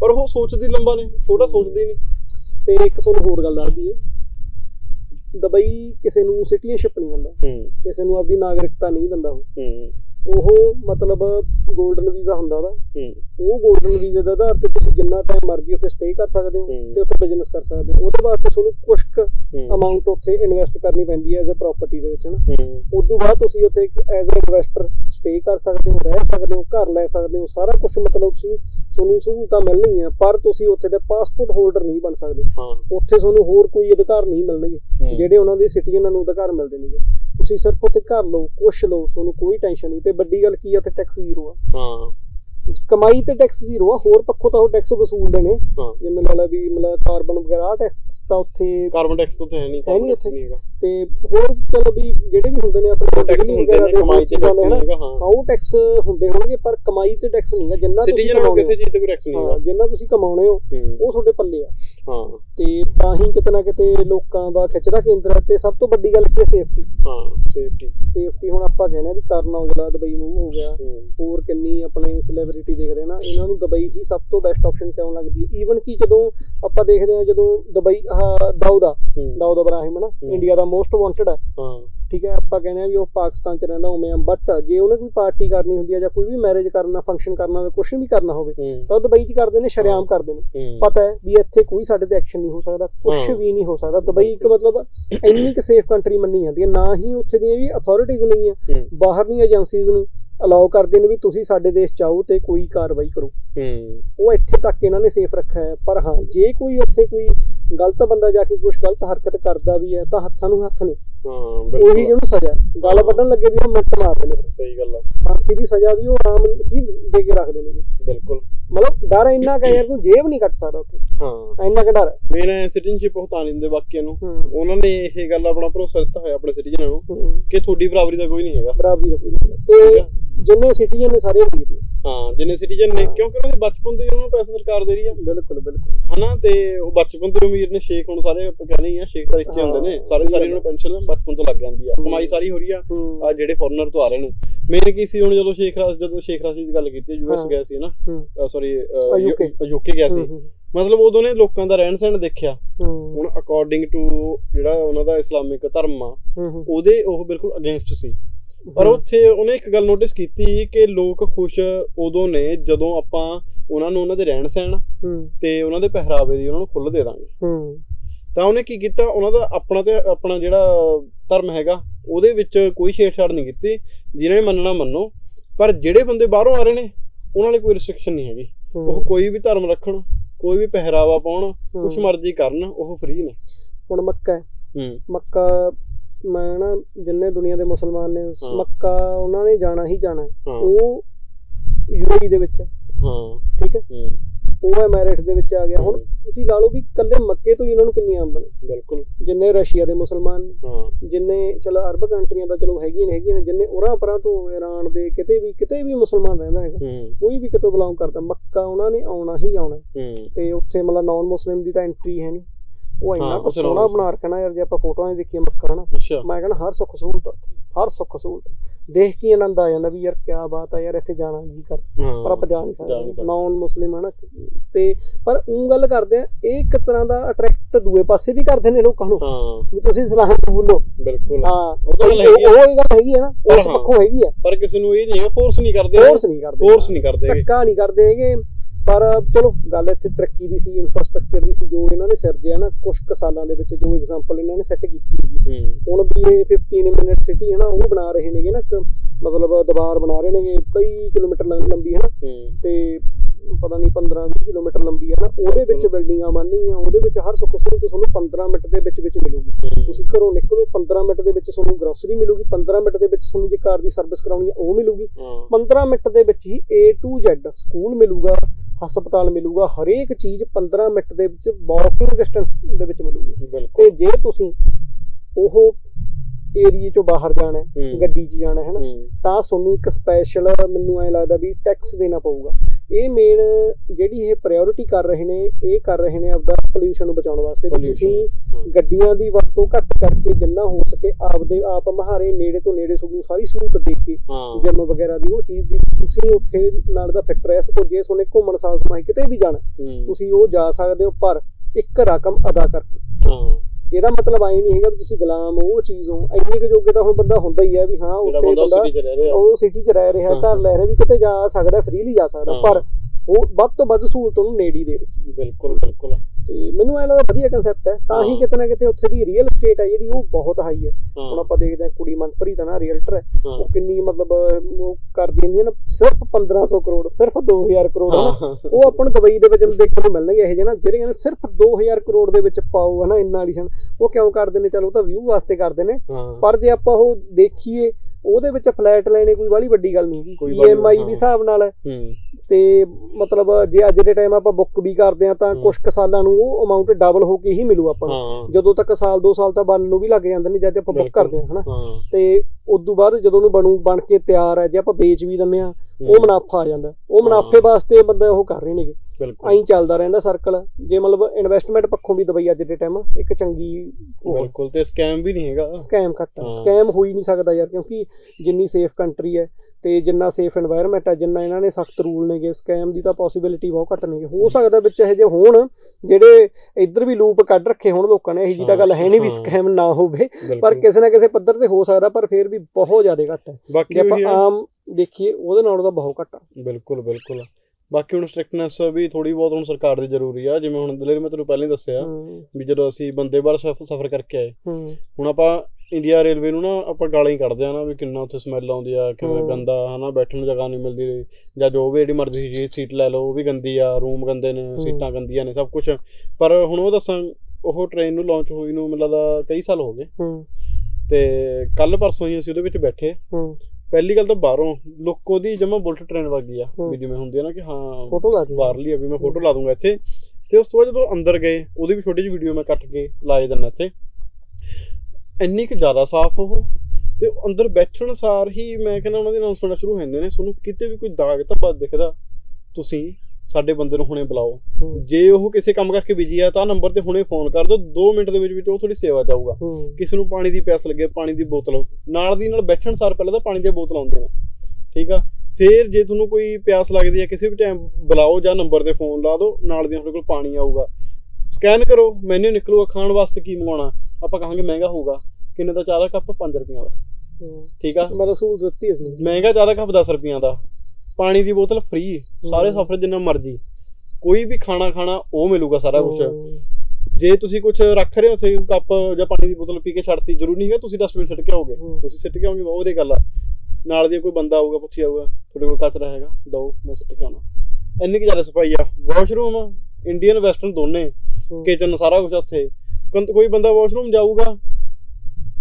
ਪਰ ਉਹ ਸੋਚਦੀ ਲੰਬਾ ਨੇ ਛੋਟਾ ਸੋਚਦੀ ਨਹੀਂ। ਤੇ ਇੱਕ ਤੁਹਾਨੂੰ ਹੋਰ ਗੱਲ ਦੱਸਦੀ ਏ। ਦੁਬਈ ਕਿਸੇ ਨੂੰ ਸਿਟੀਜ਼ਨਸ਼ਿਪ ਨਹੀਂ ਦਿੰਦਾ। ਕਿਸੇ ਨੂੰ ਆਪਦੀ ਨਾਗਰਿਕਤਾ ਨਹੀਂ ਦਿੰਦਾ ਉਹ। ਉਹ ਮਤਲਬ 골ਡਨ ਵੀਜ਼ਾ ਹੁੰਦਾ ਉਹਦਾ ਉਹ 골ਡਨ ਵੀਜ਼ੇ ਦੇ ਆਧਾਰ ਤੇ ਤੁਸੀਂ ਜਿੰਨਾ ਟਾਈਮ ਮਰਜ਼ੀ ਉੱਥੇ ਸਟੇ ਕਰ ਸਕਦੇ ਹੋ। ਤੇ ਉੱਥੇ ਬਿਜ਼ਨਸ ਕਰ ਸਕਦੇ ਹੋ। ਉਹਦੇ ਵਾਸਤੇ ਤੁਹਾਨੂੰ ਕੁਝ ਕੁ ਅਮਾਉਂਟ ਉੱਥੇ ਇਨਵੈਸਟ ਕਰਨੀ ਪੈਂਦੀ ਹੈ ਐਜ਼ ਅ ਪ੍ਰਾਪਰਟੀ ਦੇ ਵਿੱਚ ਨਾ ਹੂੰ। ਉਦੋਂ ਬਾਅਦ ਤੁਸੀਂ ਉੱਥੇ ਐਜ਼ ਅ ਇਨਵੈਸਟਰ ਸਟੇ ਕਰ ਸਕਦੇ ਹੋ ਰਹਿ ਸਕਦੇ ਹੋ ਘਰ ਲੈ ਸਕਦੇ ਹੋ ਸਾਰਾ ਕੁਝ ਮਤਲਬ ਤੁਸੀਂ ਤੁਹਾਨੂੰ ਸਹੂਲਤਾਂ ਮਿਲਣਗੀਆਂ ਪਰ ਤੁਸੀਂ ਉੱਥੇ ਦੇ ਪਾਸਪੋਰਟ ਹੋਲਡਰ ਨਹੀਂ ਬਣ ਸਕਦੇ। ਉੱਥੇ ਤੁਹਾਨੂੰ ਹੋਰ ਕੋਈ ਅਧਿਕਾਰ ਨਹੀਂ ਮਿਲਣਗੇ। ਜਿਹੜੇ ਉਹਨਾਂ ਦੇ ਸਿਟੀਜ਼ਨਾਂ ਨੂੰ ਅਧਿਕਾਰ ਮਿਲਦੇ ਨੇਗੇ। ਤੁਸੀਂ ਸਿਰਫ ਉੱਥੇ ਘਰ ਲਓ ਕੁਛ ਲਓ ਤੁਹਾਨੂੰ ਕੋਈ ਟੈਨਸ਼ਨ ਨਹੀਂ। ਤੇ ਵੱਡੀ ਗੱਲ ਕੀ ਆ ਉੱਥੇ ਟੈਕਸ ਜ਼ੀਰੋ ਆ। ਹਾਂ। ਕਮਾਈ ਤੇ ਟੈਕਸ ਜ਼ੀਰੋ ਆ ਹੋਰ ਪੱਖੋਂ ਤਾਂ ਉਹ ਟੈਕਸ ਵਸੂਲਦੇ ਨੇ। ਹਾਂ। ਜਿਵੇਂ ਲਾ ਲਾ ਵੀ ਮਤਲਬ ਕਾਰਬਨ ਵਗੈਰਾ ਟੈਕਸ ਤਾਂ ਉੱਥੇ ਕਾਰਬਨ ਟੈਕਸ ਤਾਂ ਉੱਥੇ ਹੈ ਨਹੀਂ ਹੈ ਉੱਥੇ। ਨਹੀਂ ਹੈਗਾ। ਤੇ ਹੋਰ ਚਲੋ ਵੀ ਜਿਹੜੇ ਵੀ ਹੁੰਦੇ ਨੇ ਆਪਣੇ ਟੈਕਸ ਬਿਜਲੀ ਹੁੰਦੇ ਵਗੈਰਾ ਨੇ ਦੇ ਕਮਾਈ ਚੀਜ਼ਾਂ ਟੈਕਸ ਨੇ ਨਹੀਂ ਹਨਾ ਹੈਗਾ ਹਾਂ। ਹਾਂ ਉਹ ਟੈਕਸ ਹੁੰਦੇ ਹੋਣਗੇ ਪਰ ਕਮਾਈ ਤੇ ਟੈਕਸ ਨਹੀਂ ਹੈ ਜਿੰਨਾ ਤੁਸੀਂ ਸਿਟੀਜ਼ਨ ਨੂੰ ਕਿਸੇ ਚੀਜ਼ ਤੇ ਕੋਈ ਟੈਕਸ ਨਹੀਂ ਹੋ ਹੈਗਾ। ਹਾਂ ਜਿੰਨਾ ਤੁਸੀਂ ਕਮਾਉਣੇ ਹੋ ਹੂੰ। ਉਹ ਤੁਹਾਡੇ ਪੱਲੇ ਆ। ਹਾਂ। ਤੇ ਤਾਂ ਹੀ ਕਿਤੇ ਨਾ ਕਿਤੇ ਲੋਕਾਂ ਦਾ ਖਿੱਚਦਾ ਕੇਂਦਰ ਹੈ ਤੇ ਸਭ ਤੋਂ ਵੱਡੀ ਗੱਲ ਕੀ ਹੈ ਸੇਫਟੀ ਹਾਂ। ਸੇਫਟੀ ਸੇਫਟੀ ਹੁਣ ਆਪਾਂ ਕਹਿੰਦੇ ਆ ਵੀ ਕਰਨ ਔਜਲਾ ਦੁਬਈ ਮੂਵ ਹੋ ਗਿਆ। ਹੋਰ ਕਿੰਨੀ ਆਪਣੇ ਸੈਲੀਬ੍ਰਿਟੀ ਦੇਖਦੇ ਆ ਨਾ ਇਹਨਾਂ ਨੂੰ ਦੁਬਈ ਹੀ ਸਭ ਤੋਂ ਬੈਸਟ ਆਪਸ਼ਨ ਕਿਉਂ ਲੱਗਦੀ ਹੈ? ਈਵਨ ਕਿ ਜਦੋਂ ਆਪਾਂ ਦੇਖਦੇ ਆ ਜਦੋਂ ਦੁਬਈ ਆਹ ਦਾਊਦਾ ਦਾਊਦ ਇਬਰਾਹਿਮ ਹੈ ਨਾ। ਇੰਡੀਆ ਦਾ ਮੋਸਟ ਵਾਂਟਡ ਹੈ। ਹਾਂ। ਠੀਕ ਹੈ ਆਪਾਂ ਕਹਿੰਦੇ ਆ ਵੀ ਉਹ ਪਾਕਿਸਤਾਨ ਚ ਰਹਿੰਦਾ ਉਵੇਂ ਆ ਬਟ ਜੇ ਉਹਨੇ ਕੋਈ ਪਾਰਟੀ ਕਰਨੀ ਹੁੰਦੀ ਹੈ ਜਾਂ ਕੋਈ ਵੀ ਮੈਰਿਜ ਕਰਨਾ ਫੰਕਸ਼ਨ ਕਰਨਾ ਹੋਵੇ ਕੁਝ ਵੀ ਕਰਨਾ ਹੋਵੇ ਤਾਂ ਉਹ ਦੁਬਈ ਚ ਕਰਦੇ ਨੇ ਸ਼ਰੇਆਮ ਕਰਦੇ ਨੇ। ਪਤਾ ਹੈ ਵੀ ਇੱਥੇ ਕੋਈ ਸਾਡੇ ਤੇ ਐਕਸ਼ਨ ਨਹੀਂ ਹੋ ਸਕਦਾ ਕੁਝ। ਵੀ ਨਹੀਂ ਹੋ ਸਕਦਾ। ਦੁਬਈ ਇੱਕ ਮਤਲਬ ਇੰਨੀ ਕਿ ਸੇਫ ਕੰਟਰੀ ਮੰਨੀ ਜਾਂਦੀ ਹੈ ਨਾ ਹੀ ਉੱਥੇ ਦੀਆਂ ਵੀ ਅਥਾਰਟੀਆਂ ਨਹੀਂ ਆ ਹੂੰ। ਬਾਹਰਲੀਆਂ ਏਜੰਸੀਜ਼ ਨੂੰ ਅਲਾਉ ਕਰਦੇ ਨੇ ਵੀ ਤੁਸੀਂ ਸਾਡੇ ਦੇਸ਼ ਚ ਆਓ ਤੇ ਕੋਈ ਕਾਰਵਾਈ ਕਰੋ। ਹੂੰ। ਉਹ ਇੱਥੇ ਤੱਕ ਇਹਨਾਂ ਨੇ ਸੇਫ ਰੱਖਿਆ ਹੈ ਪਰ ਹਾਂ ਜੇ ਕੋਈ ਉੱਥੇ ਕੋਈ ਗਲਤ ਬੰਦਾ ਜਾ ਕੇ ਕੁਝ ਗਲਤ ਹਰਕਤ ਕਰਦਾ ਵੀ ਹੈ ਤਾਂ ਹੱਥਾਂ ਨੂੰ ਹੱਥ ਨੇ। ਹਾਂ ਉਹੀ ਬਿਲਕੁਲ ਜਿਹਨੂੰ ਸਜ਼ਾ। ਗੱਲ ਵੱਢਣ ਲੱਗੇ ਵੀ ਉਹ ਮਿੰਟ ਮਾਰਦੇ ਨੇ। ਸਹੀ ਗੱਲ ਆ। ਫਾਂਸੀ ਦੀ ਸਜ਼ਾ ਵੀ ਉਹ ਆਮ ਹੀ ਦੇ ਕੇ ਰੱਖਦੇ ਨੇ। ਬਿਲਕੁਲ। ਮਤਲਬ ਡਰ ਇੰਨਾ ਕਿ ਯਾਰ ਕੋਈ ਜੇਬ ਨਹੀਂ ਕੱਟ ਸਕਦਾ ਉੱਥੇ। ਹਾਂ। ਇੰਨਾ ਕਿ ਡਰ ਹੈ। ਮੇਨ ਸਿਟੀਜ਼ਨਸ਼ਿਪ ਉਹ ਤਾਂ ਨਹੀਂ ਦਿੰਦੇ ਬਾਕੀਆਂ ਨੂੰ। ਉਹਨਾਂ ਨੇ ਇਹ ਗੱਲ ਆਪਣਾ ਭਰੋਸਾ ਦਿੱਤਾ ਹੋਇਆ ਆਪਣੇ ਸਿਟੀਜ਼ਨਾਂ ਨੂੰ ਕਿ ਤੁਹਾਡੀ ਬਰਾਬਰੀ ਦਾ ਕੋਈ ਨਹੀਂ ਹੈਗਾ। ਬਰਾਬਰੀ ਦਾ ਕੋਈ ਨਹੀਂ ਤੇ? ਜਿੰਨੇ ਸਿਟੀਜ਼ਨ ਨੇ ਸਾਰੇ ਵੀਰ ਨੇ। ਹਾਂ ਜਿੰਨੇ ਸਿਟੀਜ਼ਨ ਨੇ। ਕਿਉਂਕਿ ਉਹਨਾਂ ਦੇ ਬਚਪਨ ਤੋਂ ਹੀ ਉਹਨਾਂ ਨੂੰ ਪੈਸਾ ਸਰਕਾਰ ਦੇ ਰਹੀ ਆ। ਬਿਲਕੁਲ ਬਿਲਕੁਲ। ਹਨਾ ਤੇ ਉਹ ਬਚਪਨ ਤੋਂ ਅਮੀਰ ਨੇ ਸ਼ੇਖ ਹੁਣ ਸਾਰੇ ਆਪਾਂ ਕਹਿੰਦੇ ਹੀ ਆ ਸ਼ੇਖ ਤਾਂ ਇੱਥੇ ਹੁੰਦੇ ਨੇ ਸਾਰੇ ਸਾਰੇ ਉਹਨਾਂ ਨੂੰ ਪੈਨਸ਼ਨ ਬਚਪਨ ਤੋਂ ਲੱਗ ਜਾਂਦੀ ਆ। ਕਮਾਈ ਸਾਰੀ ਹੋ ਰਹੀ ਆ ਆ ਜਿਹੜੇ ਫੋਰਨਰ ਤੋਂ ਆ ਰਹੇ ਨੇ। ਮੇਨ ਕੀ ਸੀ ਹੁਣ ਜਦੋਂ ਸ਼ੇਖ ਰਾਜ ਜਦੋਂ ਸ਼ੇਖ ਰਾਜ ਦੀ ਗੱਲ ਕੀਤੀ ਯੂਐਸ। ਗਿਆ ਸੀ ਨਾ ਸੌਰੀ ਯੂਕੇ ਗਿਆ ਸੀ। ਮਤਲਬ ਉਦੋਂ ਨੇ ਲੋਕਾਂ ਦਾ ਰਹਿਣ ਸਹਿਣ ਦੇਖਿਆ। ਹੁਣ ਅਕੋਰਡਿੰਗ ਟੂ ਜਿਹੜਾ ਉਹਨਾਂ ਦਾ ਇਸਲਾਮਿਕ ਧਰਮ ਆ ਉਹਦੇ ਉਹ ਬਿਲਕੁਲ ਅਗੇਂਸਟ ਸੀ। ਪਰ ਉੱਥੇ ਉਹਨੇ ਇੱਕ ਗੱਲ ਨੋਟਿਸ ਕੀਤੀ ਕਿ ਲੋਕ ਖੁਸ਼ ਉਦੋਂ ਨੇ ਜਦੋਂ ਆਪਾਂ ਉਹਨਾਂ ਨੂੰ ਉਹਨਾਂ ਦੇ ਰਹਿਣ ਸਹਿਣ ਤੇ ਉਹਨਾਂ ਦੇ ਪਹਿਰਾਵੇ ਦੀ ਉਹਨਾਂ ਨੂੰ ਖੁੱਲ੍ਹ ਦੇ ਦਾਂਗੇ। ਤਾਂ ਉਹਨੇ ਕੀ ਕੀਤਾ? ਉਹਨਾਂ ਦਾ ਆਪਣਾ ਤੇ ਆਪਣਾ ਜਿਹੜਾ ਧਰਮ ਹੈਗਾ ਉਹਦੇ ਵਿੱਚ ਕੋਈ ਛੇੜਛਾੜ ਨਹੀਂ ਕੀਤੀ। ਜਿਹਨੇ ਮੰਨਣਾ ਮੰਨੋ। ਪਰ ਜਿਹੜੇ ਬੰਦੇ ਬਾਹਰੋਂ ਆ ਰਹੇ ਨੇ ਉਹਨਾਂ ਲਈ ਕੋਈ ਰਿਸਟ੍ਰਿਕਸ਼ਨ ਨਹੀਂ ਹੈਗੀ। ਉਹ ਕੋਈ ਵੀ ਧਰਮ ਰੱਖਣ ਕੋਈ ਵੀ ਪਹਿਰਾਵਾ ਪਾਉਣ ਕੁਛ ਮਰਜ਼ੀ ਕਰਨ ਉਹ ਫ੍ਰੀ ਨੇ। ਹੁਣ ਮੱਕਾ ਹੂੰ। ਮੱਕਾ ਮੈਂ ਨਾ ਜਿੰਨੇ ਦੁਨੀਆ ਦੇ ਮੁਸਲਮਾਨ ਨੇ। ਮੱਕਾ ਉਹਨਾਂ ਨੇ ਜਾਣਾ ਹੀ ਜਾਣਾ ਉਹ ਯੂਏਈ ਦੇ ਵਿੱਚ ਹੈ, ਠੀਕ ਹੈ? ਉਹ ਐਮੀਰੇਟਸ ਦੇ ਵਿੱਚ ਆ ਗਿਆ। ਹੁਣ ਤੁਸੀਂ ਲਾ ਲਓ ਵੀ ਕੱਲੇ ਮੱਕੇ ਤੋਂ ਹੀ ਇਹਨਾਂ ਨੂੰ ਕਿੰਨੀ ਆਮਦਨ ਬਿਲਕੁਲ। ਜਿੰਨੇ ਰਸ਼ੀਆ ਦੇ ਮੁਸਲਮਾਨ ਨੇ ਹਾਂ। ਜਿੰਨੇ ਚਲ ਅਰਬ ਕੰਟਰੀਆਂ ਦਾ ਚਲੋ ਹੈਗੀਆਂ ਨੇ ਹੈਗੀਆਂ ਨੇ ਜਿੰਨੇ ਉਰਾਂ ਪਰਾਂ ਤੋਂ ਈਰਾਨ ਦੇ ਕਿਤੇ ਵੀ ਕਿਤੇ ਵੀ ਮੁਸਲਮਾਨ ਰਹਿੰਦਾ ਹੈਗਾ ਕੋਈ ਵੀ ਕਿਤੋਂ ਬਿਲੋਂਗ ਕਰਦਾ। ਮੱਕਾ ਉਹਨਾਂ ਨੇ ਆਉਣਾ ਹੀ ਆਉਣਾ ਤੇ ਉੱਥੇ ਮਤਲਬ ਨਾਨ ਮੁਸਲਿਮ ਦੀ ਤਾਂ ਐਂਟਰੀ ਹੈ ਨਹੀਂ। ਉਹ ਇੰਨਾ ਹਾਂ, ਕੁ ਸੋਹਣਾ non-Muslim ਬਣਾ ਰੱਖਣਾ ਯਾਰ ਜੇ ਆਪਾਂ ਫੋਟੋਆਂ 'ਚ ਦੇਖੀਏ ਮੱਕਾ ਹਨਾ ਅੱਛਾ। ਮੈਂ ਕਹਿੰਦਾ ਹਰ ਸੁੱਖ ਸਹੂਲਤ ਆ ਉੱਥੇ, ਹਰ ਸੁੱਖ ਸਹੂਲਤ ਦੇਖ ਕੇ ਹੀ ਆਨੰਦ ਆ ਜਾਂਦਾ ਵੀ ਯਾਰ ਕੀ ਬਾਤ ਆ ਯਾਰ ਇੱਥੇ ਜਾਣਾ ਜੀ ਕਰ ਪਰ ਆਪਾਂ ਜਾ ਨਹੀਂ ਜਾ ਨਹੀਂ ਸਕਦੇ। ਸਕਦੇ। ਨਾਨ ਮੁਸਲਿਮ ਹਨਾ ਤੇ ਪਰ ਉਹ ਗੱਲ ਕਰਦੇ ਆ ਇਹ ਇੱਕ ਤਰ੍ਹਾਂ ਦਾ ਅਟਰੈਕਟ ਦੂਏ ਪਾਸੇ ਵੀ ਕਰਦੇ ਨੇ ਲੋਕਾਂ ਨੂੰ ਹਾਂ। ਵੀ ਤੁਸੀਂ ਇਸਲਾਮ ਕਬੂਲੋ ਬਿਲਕੁਲ। ਹਾਂ ਉਹ ਤਾਂ ਗੱਲ ਹੈਗੀ ਆ। ਉਹ ਇਹ ਗੱਲ ਹੈਗੀ ਹੈ ਨਾ ਪਰ ਉਸ ਹਾਂ। ਪੱਖੋਂ ਹੈਗੀ ਆ। ਪਰ ਕਿਸੇ ਨੂੰ ਇਹ ਨਹੀਂ ਫੋਰਸ ਨਹੀਂ ਕਰਦੇ ਫੋਰਸ ਨਹੀਂ ਕਰਦੇ ਫੋਰਸ ਨਹੀਂ ਕਰਦੇ ਹੈਗੇ। ਧੱਕਾ ਨਹੀਂ ਕਰਦੇ ਹੈਗੇ। ਪਰ ਚਲੋ ਗੱਲ ਇੱਥੇ ਤਰੱਕੀ ਦੀ ਸੀ ਇਨਫਰਾਸਟ੍ਰਕਚਰ ਦੀ ਸੀ ਜੋ ਇਹਨਾਂ ਨੇ ਸਿਰਜਿਆ ਨਾ ਕੁਝ ਕੁ ਸਾਲਾਂ ਦੇ ਵਿੱਚ ਜੋ ਐਗਜ਼ਾਮਪਲ ਇਹਨਾਂ ਨੇ ਸੈੱਟ ਕੀਤੀ ਹੂੰ। ਹੁਣ ਵੀ ਇਹ 15 ਮਿੰਟ ਸਿਟੀ ਹੈ ਨਾ ਉਹ ਬਣਾ ਰਹੇ ਨੇਗੇ ਨਾ ਮਤਲਬ ਦੀਵਾਰ ਬਣਾ ਰਹੇ ਨੇਗੇ ਕਈ ਕਿਲੋਮੀਟਰ ਲੰਬੀ ਹੈ ਨਾ। ਤੇ ਪਤਾ ਨਹੀਂ 15 20 ਕਿਲੋਮੀਟਰ ਲੰਬੀ ਹੈ ਨਾ ਉਹਦੇ ਵਿੱਚ ਬਿਲਡਿੰਗਾਂ ਬਣਨੀਆਂ ਉਹਦੇ ਵਿੱਚ ਹਰ ਸੁੱਖ ਸਹੂਲਤ ਤੁਹਾਨੂੰ 15 ਮਿੰਟ ਦੇ ਵਿੱਚ ਵਿੱਚ ਮਿਲੂਗੀ। ਤੁਸੀਂ ਘਰੋਂ ਨਿਕਲੋ 15 ਮਿੰਟ ਦੇ ਵਿੱਚ ਤੁਹਾਨੂੰ ਗਰੋਸਰੀ ਮਿਲੂਗੀ 15 ਮਿੰਟ ਦੇ ਵਿੱਚ ਤੁਹਾਨੂੰ ਜੇ ਕਾਰ ਦੀ ਸਰਵਿਸ ਕਰਾਉਣੀ ਹੈ ਉਹ ਮਿਲੂਗੀ। ਹਾਂ। 15 ਮਿੰਟ ਦੇ ਵਿੱਚ ਹੀ A to Z ਸਕੂਲ ਮਿਲੂਗਾ ਹਸਪਤਾਲ ਮਿਲੂਗਾ ਹਰੇਕ ਚੀਜ਼ 15 ਮਿੰਟ ਦੇ ਵਿੱਚ ਵਾਕਿੰਗ ਡਿਸਟੈਂਸ ਦੇ ਵਿੱਚ ਮਿਲੂਗੀ। ਤੇ ਜੇ ਤੁਸੀਂ ਉਹ ਏਰੀਏ ਚੋਂ ਬਾਹਰ ਜਾਣਾ ਹੈ। ਗੱਡੀ 'ਚ ਜਾਣਾ ਹੈ ਨਾ ਤਾਂ ਤੁਹਾਨੂੰ ਇੱਕ ਸਪੈਸ਼ਲ ਮੈਨੂੰ ਐ ਲੱਗਦਾ ਵੀ ਟੈਕਸ ਦੇਣਾ ਪਊਗਾ। ਇਹ ਮੇਨ ਜਿਹੜੀ ਇਹ ਪ੍ਰਾਇੋਰਟੀ ਕਰ ਰਹੇ ਨੇ ਇਹ ਕਰ ਰਹੇ ਨੇ ਆਪਦਾ ਪੋਲਿਊਸ਼ਨ ਨੂੰ ਬਚਾਉਣ ਵਾਸਤੇ ਵੀ ਤੁਸੀਂ। ਗੱਡੀਆਂ ਦੀ ਵਰਤੋਂ ਘੱਟ ਕਰਕੇ ਜਿੰਨਾ ਹੋ ਸਕੇ ਆਪਦੇ ਆਪ ਮਹਾਰੇ ਨੇੜੇ ਤੋਂ ਨੇੜੇ ਤੁਹਾਨੂੰ ਸਾਰੀ ਸਹੂਲਤ ਦੇ ਕੇ ਜਿਮ ਵਗੈਰਾ ਦੀ ਉਹ ਚੀਜ਼ ਦੀ ਤੁਸੀਂ ਉੱਥੇ ਨਾਲ ਦਾ ਫਿੱਟ ਰਹਿ ਸਕੋ ਜੇ ਤੁਹਾਨੂੰ ਘੁੰਮਣ ਸਾਲ ਸਮਾਈ ਕਿਤੇ ਵੀ ਜਾਣਾ ਤੁਸੀਂ ਉਹ ਜਾ ਸਕਦੇ ਹੋ ਪਰ ਇੱਕ ਰਕਮ ਅਦਾ ਕਰਕੇ। ਹਾਂ। ਇਹਦਾ ਮਤਲਬ ਆਈ ਨਹੀਂ ਹੈਗਾ ਵੀ ਤੁਸੀਂ ਗੁਲਾਮ ਹੋ ਉਹ ਚੀਜ਼ ਹੋ ਇੰਨੀ ਕੁ ਜੋਗੇ ਤਾਂ ਹੁਣ ਬੰਦਾ ਹੁੰਦਾ ਹੀ ਹੈ ਵੀ ਹਾਂ ਉੱਥੇ ਬੰਦਾ ਰਹਿ ਰਿਹਾ ਉਹ ਸਿਟੀ 'ਚ ਰਹਿ ਰਿਹਾ। ਘਰ ਲੈ ਰਿਹਾ ਵੀ ਕਿਤੇ ਜਾ ਸਕਦਾ ਫ੍ਰੀਲੀ ਜਾ ਸਕਦਾ। ਪਰ ਉਹ ਵੱਧ ਤੋਂ ਵੱਧ ਸਹੂਲਤ ਉਹਨੂੰ ਨੇੜੇ ਦੇ ਰੱਖੀ ਬਿਲਕੁਲ ਬਿਲਕੁਲ ਤੇ ਮੈਨੂੰ ਐ ਲੱਗਦਾ ਵਧੀਆ ਕਨਸੈਪਟ ਹੈ। ਤਾਂ ਹੀ। ਕਿਤੇ ਨਾ ਕਿਤੇ ਉੱਥੇ ਦੀ ਰੀਅਲ ਏਸਟੇਟ ਹੈ ਜਿਹੜੀ ਉਹ ਬਹੁਤ ਹਾਈ ਹੈ। ਹੁਣ ਆਪਾਂ ਦੇਖਦੇ ਹਾਂ ਕੁੜੀ ਮਨਪ੍ਰੀਤ ਨਾ ਰੀਅਲਟਰ ਹੈ। ਉਹ ਕਿੰਨੀ ਮਤਲਬ ਉਹ ਕਰ ਦਿੰਦੀ ਹੈ ਨਾ ਸਿਰਫ 1500 ਕਰੋੜ ਸਿਰਫ 2000 ਕਰੋੜ ਉਹ ਆਪਾਂ ਨੂੰ ਦੁਬਈ ਦੇ ਵਿੱਚ ਦੇਖਣ ਨੂੰ ਮਿਲਣਗੇ ਇਹ ਜਿਹੇ ਨਾ ਜਿਹੜੇ ਕਹਿੰਦੇ ਸਿਰਫ 2000 ਕਰੋੜ ਦੇ ਵਿੱਚ ਪਾਓ ਹਨਾ ਇੰਨਾ ਐਡੀਸ਼ਨ ਉਹ ਕਿਉਂ ਕਰਦੇ ਨੇ ਚਲੋ ਉਹ ਤਾਂ ਵਿਊ ਵਾਸਤੇ ਕਰਦੇ ਨੇ। ਪਰ ਜੇ ਆਪਾਂ ਉਹ ਦੇਖੀਏ ਉਹਦੇ ਵਿੱਚ ਫਲੈਟ ਲੈਣੇ ਕੋਈ ਬਾਲੀ ਵੱਡੀ ਗੱਲ ਨਹੀਂ ਹੈਗੀ। EMI ਹਾਂ। ਵੀ ਹਿਸਾਬ ਨਾਲ ਹੈ। ਤੇ ਮਤਲਬ ਜੇ ਅੱਜ ਦੇ ਟਾਈਮ ਆਪਾਂ ਬੁੱਕ ਵੀ ਕਰਦੇ ਆ ਤਾਂ। ਕੁਝ ਕੁ ਸਾਲਾਂ ਨੂੰ ਉਹ ਅਮਾਉਂਟ ਡਬਲ ਹੋ ਕੇ ਹੀ ਮਿਲੂ ਆਪਾਂ ਨੂੰ। ਜਦੋਂ ਤੱਕ ਸਾਲ 2 ਸਾਲ ਤਾਂ ਬਣਨ ਨੂੰ ਵੀ ਲੱਗ ਜਾਂਦੇ ਨੇ ਜਦ ਆਪਾਂ ਬੁੱਕ। ਕਰਦੇ ਆ ਹਨਾ। ਤੇ ਉਸ ਤੋਂ ਬਾਅਦ ਜਦੋਂ ਨੂੰ ਬਣੂ ਬਣ ਕੇ ਤਿਆਰ ਹੈ ਜੇ ਆਪਾਂ ਵੇਚ ਵੀ ਦਿੰਨੇ ਆ ਉਹ ਮੁਨਾਫਾ ਆ ਜਾਂਦਾ। ਉਹ ਮੁਨਾਫੇ ਵਾਸਤੇ ਬੰਦੇ ਉਹ ਕਰ ਰਹੇ ਨੇਗੇ। ਬਿਲਕੁਲ। ਐਂ ਚੱਲਦਾ ਰਹਿੰਦਾ ਸਰਕਲ ਜੇ ਮਤਲਬ ਇਨਵੈਸਟਮੈਂਟ ਪੱਖੋਂ ਵੀ ਦੁਬਈ ਅੱਜ ਦੇ ਟਾਈਮ ਇੱਕ ਚੰਗੀ ਬਿਲਕੁਲ ਤੇ ਸਕੈਮ ਵੀ ਨਹੀਂ ਹੈਗਾ। ਸਕੈਮ ਘੱਟ ਸਕੈਮ ਹੋਈ ਨਹੀਂ ਸਕਦਾ ਯਾਰ ਕਿਉਂਕਿ ਜਿੰਨੀ ਸੇਫ ਕੰਟਰੀ ਹੈ ਤੇ ਜਿੰਨਾ ਸੇਫ এনवायरमेंट ਹੈ ਜਿੰਨਾ ਇਹਨਾਂ ਨੇ ਸਖਤ ਰੂਲ ਨੇਗੇ ਸਕੈਮ ਦੀ ਤਾਂ ਪੋਸਿਬਿਲਿਟੀ ਬਹੁਤ ਘੱਟ ਨੇ ਹੋ ਸਕਦਾ ਵਿੱਚ ਇਹ ਜੇ ਹੋਣ ਜਿਹੜੇ ਇੱਧਰ ਵੀ ਲੂਪ ਕੱਢ ਰੱਖੇ ਹੋਣ ਲੋਕਾਂ ਨੇ ਇਹੀ ਜੀ ਤਾਂ ਗੱਲ ਹੈ ਨਹੀਂ ਵੀ ਸਕੈਮ ਨਾ ਹੋਵੇ ਪਰ ਕਿਸੇ ਨਾ ਕਿਸੇ ਪੱਧਰ ਤੇ ਹੋ ਸਕਦਾ ਪਰ ਫਿਰ ਵੀ ਬਹੁਤ ਜ਼ਿਆਦਾ ਘੱਟ ਹੈ। ਜੇ ਆਪਾਂ ਆਮ ਦੇਖੀਏ ਉਹਦੇ ਨਾਲੋਂ ਤਾਂ ਬਹੁਤ ਘੱਟ ਆ। ਬਿਲਕੁਲ ਬਿਲਕੁਲ। ਬਾਕੀ ਹੁਣ ਸਟ੍ਰਿਕਟਨੈਸ ਵੀ ਥੋੜੀ ਬਹੁਤ ਹੁਣ ਸਰਕਾਰ ਦੀ ਜ਼ਰੂਰੀ ਆ ਜਿਵੇਂ ਹੁਣ ਦਲੇਰ ਮੈਂ ਤੈਨੂੰ ਪਹਿਲਾਂ ਹੀ ਦੱਸਿਆ ਵੀ ਜਦੋਂ ਅਸੀਂ ਬੰਦੇ ਬਾਹਰ ਸਫ਼ਰ ਕਰਕੇ ਆਏ ਹੁਣ ਆਪਾਂ ਇੰਡੀਆ ਰੇਲਵੇ ਨੂੰ ਨਾ ਆਪਾਂ ਗਾਲਾਂ ਹੀ ਕੱਢਦੇ ਆ ਨਾ ਵੀ ਕਿੰਨਾ ਉੱਥੇ ਸਮੈਲ ਆਉਂਦੀ ਆ ਕਿਵੇਂ। ਗੰਦਾ ਹਨਾ ਬੈਠਣ ਨੂੰ ਜਗ੍ਹਾ ਨਹੀਂ ਮਿਲਦੀ ਜਾਂ ਜੋ ਵੀ ਜਿਹੜੀ ਮਰਜ਼ੀ ਚੀਜ਼ ਸੀਟ ਲੈ ਲਓ ਉਹ ਵੀ ਗੰਦੀ ਆ ਰੂਮ ਗੰਦੇ ਨੇ ਸੀਟਾਂ ਗੰਦੀਆਂ ਨੇ ਸਭ ਕੁਝ ਪਰ ਹੁਣ ਉਹ ਦੱਸਾਂ ਉਹ ਟ੍ਰੇਨ ਨੂੰ ਲਾਂਚ ਹੋਈ ਨੂੰ ਲੱਗਦਾ ਕਈ ਸਾਲ ਹੋ ਗਏ। ਤੇ ਕੱਲ ਪਰਸੋਂ ਹੀ ਅਸੀਂ ਉਹਦੇ ਵਿੱਚ ਬੈਠੇ। ਪਹਿਲੀ ਗੱਲ ਤਾਂ ਬਾਹਰੋਂ ਲੋਕੋ ਦੀ ਜਮਾ ਬੁਲਟ ਟ੍ਰੇਨ ਵਰਗੀ ਆ। ਵੀ ਜਿਵੇਂ ਹੁੰਦੀ ਆ ਨਾ ਕਿ ਹਾਂ ਫੋਟੋ ਲਾ ਦੀ ਬਾਹਰਲੀ ਆ ਵੀ ਮੈਂ ਫੋਟੋ ਲਾ ਦੂੰਗਾ ਇੱਥੇ। ਤੇ ਉਸ ਤੋਂ ਬਾਅਦ ਜਦੋਂ ਅੰਦਰ ਗਏ ਉਹਦੀ ਵੀ ਛੋਟੀ ਜਿਹੀ ਵੀਡੀਓ ਮੈਂ ਕੱਟ ਕੇ ਲਾਏ ਦਿੰਦਾ ਇੱਥੇ। ਇੰਨੀ ਕੁ ਜ਼ਿਆਦਾ ਸਾਫ਼ ਉਹ ਤੇ ਅੰਦਰ ਬੈਠਣ ਸਾਰ ਹੀ ਮੈਂ ਕਹਿੰਦਾ ਉਹਨਾਂ ਦੀ ਅਨਾਉਂਸਮੈਂਟ ਸ਼ੁਰੂ ਹੋ ਜਾਂਦੇ ਨੇ। ਤੁਹਾਨੂੰ ਕਿਤੇ ਵੀ ਕੋਈ ਦਾਗ ਧੱਬਾ ਦਿਖਦਾ ਤੁਸੀਂ ਸਾਡੇ ਬੰਦੇ ਨੂੰ ਹੁਣੇ ਬੁਲਾਓ। ਜੇ ਉਹ ਕਿਸੇ ਕੰਮ ਕਰਕੇ ਬਿਜ਼ੀ ਆ ਤਾਂ ਨੰਬਰ ਤੇ ਹੁਣੇ ਫੋਨ ਕਰ ਦਿਓ। 2 ਮਿੰਟ ਦੇ ਵਿੱਚ ਵਿੱਚ ਉਹ ਤੁਹਾਡੀ ਸੇਵਾ ਚਾਹੂਗਾ ਕਿਸੇ ਨੂੰ ਪਾਣੀ ਦੀ ਪਿਆਸ ਲੱਗੇ ਪਾਣੀ ਦੀ ਬੋਤਲ। ਨਾਲ ਦੀ ਨਾਲ ਬੈਠਣ ਸਾਰ ਪਹਿਲਾਂ ਤਾਂ ਪਾਣੀ ਦੀਆਂ ਬੋਤਲਾਂ ਆਉਂਦੀਆਂ ਨੇ। ਠੀਕ ਆ? ਫਿਰ ਜੇ ਤੁਹਾਨੂੰ ਕੋਈ ਪਿਆਸ ਲੱਗਦੀ ਹੈ ਕਿਸੇ ਵੀ ਟਾਈਮ ਬੁਲਾਓ ਜਾਂ ਨੰਬਰ ਤੇ ਫੋਨ ਲਾ ਦਿਓ ਨਾਲ ਦੀ ਤੁਹਾਡੇ ਕੋਲ ਪਾਣੀ ਆਊਗਾ। ਸਕੈਨ ਕਰੋ ਮੈਨੂ ਨਿਕਲੂਗਾ ਖਾਣ ਵਾਸਤੇ ਕੀ ਮੰਗਵਾਉਣਾ। ਆਪਾਂ ਕਹਾਂਗੇ ਮਹਿੰਗਾ ਹੋਊਗਾ। ਕਿੰਨੇ ਦਾ ਚਾਹ ਦਾ ਕੱਪ 5 ਰੁਪਈਆਂ ਦਾ। ਠੀਕ ਆ? ਮੈਂ ਤਾਂ ਸਹੂਲਤ ਦਿੱਤੀ ਇਸ ਨੂੰ। ਮਹਿੰਗਾ ਚਾਹ ਦਾ ਕੱਪ 10 ਰੁਪਈਆਂ ਦਾ। ਪਾਣੀ ਦੀ ਬੋਤਲ ਫ੍ਰੀ ਸਾਰੇ। ਸਫ਼ਰ ਜਿੰਨਾ ਮਰਜ਼ੀ ਕੋਈ ਵੀ ਖਾਣਾ ਖਾਣਾ ਉਹ ਮਿਲੂਗਾ ਸਾਰਾ ਕੁਝ। ਜੇ ਤੁਸੀਂ ਕੁਝ ਰੱਖ ਰਹੇ ਹੋ ਉੱਥੇ ਕੱਪ ਜਾਂ ਪਾਣੀ ਦੀ ਬੋਤਲ ਪੀ ਕੇ ਛੱਡਤੀ ਜ਼ਰੂਰੀ ਨਹੀਂ ਹੈ ਤੁਸੀਂ ਡਸਟਬਿਨ ਸਿੱਟ ਕੇ ਆਓਗੇ। ਤੁਸੀਂ ਸਿੱਟ ਕੇ ਆਓਗੇ ਬਹੁਤ ਵਧੀਆ ਗੱਲ ਆ ਨਾਲ ਦੀ ਕੋਈ ਬੰਦਾ ਆਊਗਾ ਪੁੱਛੀ ਆਊਗਾ ਤੁਹਾਡੇ ਕੋਲ ਕਚਰਾ ਹੈਗਾ ਦੋ ਮੈਂ ਸਿੱਟ ਕੇ ਆਉਣਾ ਇੰਨੀ ਕਿ ਜ਼ਿਆਦਾ ਸਫ਼ਾਈ ਆ ਵਾਸ਼ਰੂਮ ਇੰਡੀਅਨ ਵੈਸਟਰਨ ਦੋਨੇ। ਕਿਚਨ ਸਾਰਾ ਕੁਝ ਉੱਥੇ ਕੋਈ ਬੰਦਾ ਵਾਸ਼ਰੂਮ ਜਾਊਗਾ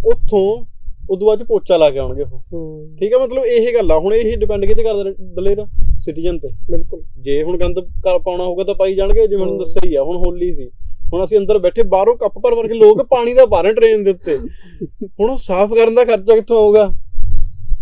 ਉੱਥੋਂ ਉਦੋਂ ਬਾਅਦ 'ਚ ਪੋਚਾ ਲਾ ਕੇ ਆਉਣਗੇ ਉਹ। ਹੂੰ। ਠੀਕ ਹੈ ਮਤਲਬ ਇਹ ਗੱਲ ਆ। ਹੁਣ ਇਹ ਡਿਪੈਂਡ ਕਿਤੇ ਕਰਦਾ ਦਲੇਰ ਸਿਟੀਜ਼ਨ ਤੇ। ਬਿਲਕੁਲ। ਜੇ ਹੁਣ ਗੰਦ ਕਰ ਪਾਉਣਾ ਹੋਊਗਾ ਤਾਂ ਪਾਈ ਜਾਣਗੇ ਜਿਵੇਂ ਹਮ। ਦੱਸਿਆ ਹੀ ਆ ਹੁਣ ਹੋਲੀ ਸੀ। ਹੁਣ ਅਸੀਂ ਅੰਦਰ ਬੈਠੇ ਬਾਹਰੋਂ ਕੱਪ ਭਰ ਭਰ ਕੇ ਲੋਕ ਪਾਣੀ ਦਾ ਭਰਨ ਟ੍ਰੇਨ ਦੇ ਉੱਤੇ। ਹੁਣ ਉਹ ਸਾਫ਼ ਕਰਨ ਦਾ ਖਰਚਾ ਕਿੱਥੋਂ ਆਊਗਾ?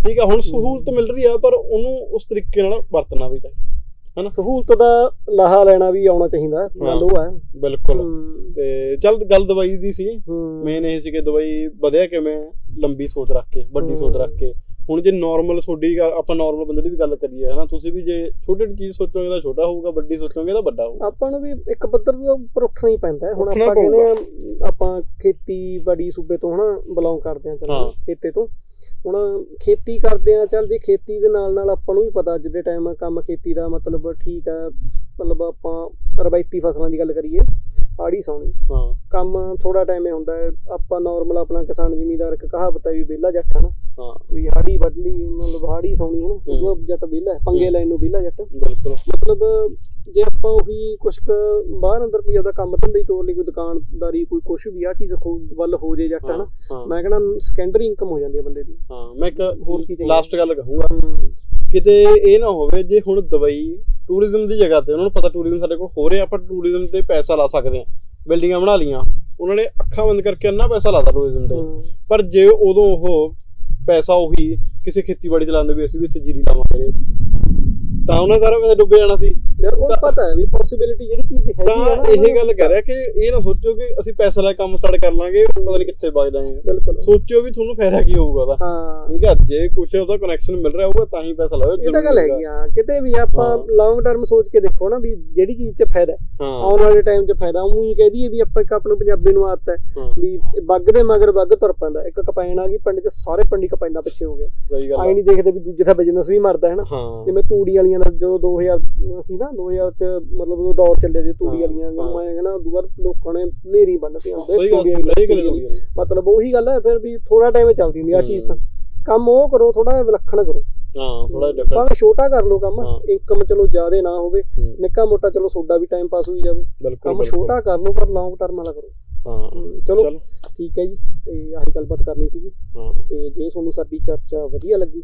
ਠੀਕ ਆ ਹੁਣ ਸਹੂਲਤ ਮਿਲ ਰਹੀ ਆ ਪਰ ਉਹਨੂੰ ਉਸ ਤਰੀਕੇ ਨਾਲ ਵਰਤਣਾ ਵੀ ਚਾਹੀਦਾ। ਹਨਾ ਸਹੂਲਤ ਦਾ ਲਾਹਾ ਲੈਣਾ ਵੀ ਆਉਣਾ ਚਾਹੀਦਾ ਗੱਲ। ਉਹ ਹੈ। ਬਿਲਕੁਲ। ਤੇ ਚੱਲ ਗੱਲ ਦਵਾਈ ਦੀ ਸੀ। ਮੇਨ ਇਹ ਸੀ ਕਿ ਦਵਾਈ ਵਧਿਆ ਕਿਵੇਂ ਲੰਬੀ ਸੋਚ ਰੱਖ ਕੇ ਵੱਡੀ। ਸੋਚ ਰੱਖ ਕੇ। ਹੁਣ ਜੇ ਨਾਰਮਲ ਤੁਹਾਡੀ ਆਪਾਂ ਨਾਰਮਲ ਬੰਦੇ ਦੀ ਵੀ ਗੱਲ ਕਰੀਏ ਹਨਾ ਤੁਸੀਂ ਵੀ ਜੇ ਛੋਟੀ ਚੀਜ਼ ਸੋਚੋਗੇ ਤਾਂ ਛੋਟਾ ਹੋਊਗਾ ਵੱਡੀ ਸੋਚੋਗੇ ਤਾਂ ਵੱਡਾ ਹੋਊਗਾ। ਆਪਾਂ ਨੂੰ ਵੀ ਇੱਕ ਪੱਧਰ ਤੋਂ ਉੱਪਰ ਉੱਠਣਾ ਹੀ ਪੈਂਦਾ। ਹੁਣ ਆਪਾਂ ਕਹਿੰਦੇ ਆ ਆਪਾਂ ਖੇਤੀਬਾੜੀ ਸੂਬੇ ਤੋਂ ਹਨਾ ਬਿਲੋਂਗ ਕਰਦੇ ਆ ਚਲੋ। ਖੇਤੇ ਤੋਂ। ਹੁਣ ਖੇਤੀ ਕਰਦੇ ਆ ਚੱਲ ਜੇ ਖੇਤੀ ਦੇ ਨਾਲ ਨਾਲ ਆਪਾਂ ਨੂੰ ਵੀ ਪਤਾ ਅੱਜ ਦੇ ਟਾਈਮ ਕੰਮ ਖੇਤੀ ਦਾ ਮਤਲਬ ਠੀਕ ਆ ਮਤਲਬ ਆਪਾਂ ਰਵਾਇਤੀ ਫਸਲਾਂ ਦੀ ਗੱਲ ਕਰੀਏ ਹਾੜੀ ਸੌਣੀ। ਹਾਂ। ਕੰਮ ਥੋੜਾ ਟਾਈਮ ਹੀ ਹੁੰਦਾ ਆਪਾਂ ਨਾਰਮਲ ਆਪਣਾ ਕਿਸਾਨ ਜ਼ਿਮੀਂਦਾਰ ਇੱਕ ਕਹਾਵਤ ਹੈ ਵੀ ਵਿਹਲਾ ਜੱਟ ਹੈ ਨਾ। ਹਾਂ। ਵੀ ਹਾੜੀ ਵੱਢ ਲਈ ਮਤਲਬ ਹਾੜੀ ਸੌਣੀ ਹੈ ਨਾ ਉਹ ਜੱਟ ਵਿਹਲਾ ਪੰਗੇ। ਲੈਣ ਨੂੰ ਵਿਹਲਾ ਜੱਟ। ਬਿਲਕੁਲ। ਮਤਲਬ ਜੇ ਆਪਾਂ ਉਹੀ ਕੁਛ ਕੁ ਬਾਹਰ ਅੰਦਰ ਕੋਈ ਉਹਦਾ ਕੰਮ ਧੰਦਾ ਹੀ ਤੋਰ ਲਈ ਕੋਈ ਦੁਕਾਨਦਾਰੀ ਕੋਈ ਕੁਛ ਵੀ ਆ ਚੀਜ਼ ਖੋ- ਵੱਲ ਹੋ ਜੇ ਜੱਟ ਹੈ ਨਾ ਹਾਂ। ਮੈਂ ਕਹਿੰਦਾ ਸੈਕੰਡਰੀ ਇਨਕਮ ਹੋ ਜਾਂਦੀ ਹੈ ਬੰਦੇ ਦੀ। ਹਾਂ ਮੈਂ ਇੱਕ ਹੋਰ ਕੀ ਚਾਹੀਦਾ? ਲਾਸਟ ਗੱਲ ਕਹੂੰਗਾ। ਕਿਤੇ ਇਹ ਨਾ ਹੋਵੇ ਜੇ ਹੁਣ ਦਵਾਈ ਟੂਰਿਜ਼ਮ ਦੀ ਜਗ੍ਹਾ ਤੇ ਉਹਨਾਂ ਨੂੰ ਪਤਾ ਟੂਰਿਜ਼ਮ ਸਾਡੇ ਕੋਲ ਹੋ ਰਿਹਾ ਆਪਾਂ ਟੂਰਿਜ਼ਮ ਤੇ ਪੈਸਾ ਲਾ ਸਕਦੇ ਹਾਂ। ਬਿਲਡਿੰਗਾਂ ਬਣਾ ਲੀਆਂ ਉਹਨਾਂ ਨੇ ਅੱਖਾਂ ਬੰਦ ਕਰਕੇ ਇੰਨਾ ਪੈਸਾ ਲਾਤਾ ਟੂਰਿਜ਼ਮ ਤੇ। ਪਰ ਜੇ ਉਦੋਂ ਉਹ ਪੈਸਾ ਉਹੀ ਕਿਸੇ ਖੇਤੀਬਾੜੀ ਚ ਲਾਉਂਦੇ ਵੀ ਅਸੀਂ ਵੀ ਇੱਥੇ ਜੀਰੀ ਲਾਵਾਂਗੇ। ਤਾਂ ਉਹਨਾਂ ਦਾ ਸਾਰਾ ਪੈਸਾ ਡੁੱਬ ਜਾਣਾ ਸੀ। ਯਾਰ ਉਹ ਤਾਂ- ਪਤਾ ਹੈ ਵੀ ਪੋਸਿਬਿਲਿਟੀ ਜਿਹੜੀ ਚੀਜ਼ ਦੀ ਹੈਗੀ ਤਾਂ ਆ ਨਾ ਇਹ ਗੱਲ ਕਰ ਰਿਹਾ ਕਿ ਇਹ ਨਾ ਸੋਚੋ ਕਿ ਅਸੀਂ ਪੈਸਾ ਲਾ ਕੇ ਕੰਮ ਸਟਾਰਟ ਕਰ ਲਾਂਗੇ ਪਤਾ ਨਹੀਂ ਕਿੱਥੇ ਵਗ ਜਾਏਗੇ ਬਿਲਕੁਲ। ਸੋਚੋ ਵੀ ਤੁਹਾਨੂੰ ਫਾਇਦਾ ਕੀ ਹੋਊਗਾ ਉਹਦਾ। ਹਾਂ। ਠੀਕ ਹੈ ਜੇ ਕੁਛ ਉਹਦਾ ਕਨੈਕਸ਼ਨ ਮਿਲ ਰਿਹਾ ਹੋਊਗਾ ਤਾਂ ਹੀ ਪੈਸਾ ਲਾਓ ਇਹ ਤਾਂ ਗੱਲ ਹੈਗੀ। ਆ। ਕਿਤੇ ਵੀ ਆਪਾਂ ਹਾਂ। ਲੌਂਗ ਟਰਮ ਸੋਚ ਕੇ ਦੇਖੋ ਨਾ ਵੀ ਜਿਹੜੀ ਚੀਜ਼ 'ਚ ਫਾਇਦਾ ਹੈ, ਹਾਂ। ਆਉਣ ਵਾਲੇ ਟਾਈਮ 'ਚ ਫਾਇਦਾ ਉਹੀ ਕਹਿ ਦਈਏ ਵੀ ਆਪਾਂ ਇੱਕ ਆਪ ਨੂੰ ਪੰਜਾਬੀ ਨੂੰ ਆਦਤ ਹੈ ਹਾਂ। ਵੀ ਬੱਗ ਦੇ ਮਗਰ ਬੱਗ ਤੁਰ ਪੈਂਦਾ। ਇੱਕ ਕਪੈਣ ਆ ਗਈ ਪਿੰਡ 'ਚ ਸਾਰੇ ਪਿੰਡੀ ਕਪੈਣਾ ਪਿੱਛੇ ਹੋ ਗੱਲ ਆਈ। ਨਹੀਂ ਦੇਖਦੇ ਵੀ ਦੂਜੇ ਦਾ ਬਿਜ਼ਨਸ ਵੀ ਮਰਦਾ ਹੈ ਨਾ। ਹਾਂ। ਜਿਵੇਂ ਤੂੜੀ ਵਾਲੀਆਂ ਦਾ ਜਦੋਂ 2000 ਸੀ ਨਾ 2000 ਚ ਮਤਲਬ ਉਹ ਦੌਰ ਚੱਲੇ ਸੀ ਤੂੜੀ ਵਾਲੀਆਂ। ਮੈਂ ਕਹਿੰਦਾ ਉਦੋਂ ਬਾਅਦ ਲੋਕਾਂ ਨੇ ਨੇਰੀ ਬੰਨਤੀ ਹੁੰਦੇ ਮਤਲਬ ਉਹੀ ਗੱਲ ਹੈ ਫਿਰ ਵੀ ਥੋੜਾ ਟਾਈਮ ਚੱਲਦੀ ਹੁੰਦੀ ਆ। ਚੀਜ਼ ਤਾਂ ਕੰਮ ਉਹ ਕਰੋ ਥੋੜਾ ਵਿਲੱਖਣ ਕਰੋ ਹਾਂ ਥੋੜਾ ਡਿਫਰੈਂਟ ਭਾਵੇਂ ਛੋਟਾ ਕਰ ਲਓ ਕੰਮ। ਇਨਕਮ ਚਲੋ ਜ਼ਿਆਦੇ ਨਾ ਹੋਵੇ ਨਿੱਕਾ ਮੋਟਾ ਚਲੋ ਸੋਡਾ ਵੀ ਟਾਈਮ ਪਾਸ ਹੋਈ ਜਾਵੇ ਕੰਮ। ਛੋਟਾ ਕਰ ਲਓ ਪਰ ਲੌਂਗ ਟਰਮ ਵਾਲਾ ਕਰੋ ਹਾਂ। ਚਲੋ ਚਲ। ਠੀਕ ਹੈ ਜੀ ਤੇ ਆਹੀ ਗੱਲਬਾਤ ਕਰਨੀ ਸੀਗੀ। ਹਾਂ। ਤੇ ਜੇ ਤੁਹਾਨੂੰ ਸਾਡੀ ਚਰਚਾ ਵਧੀਆ ਲੱਗੀ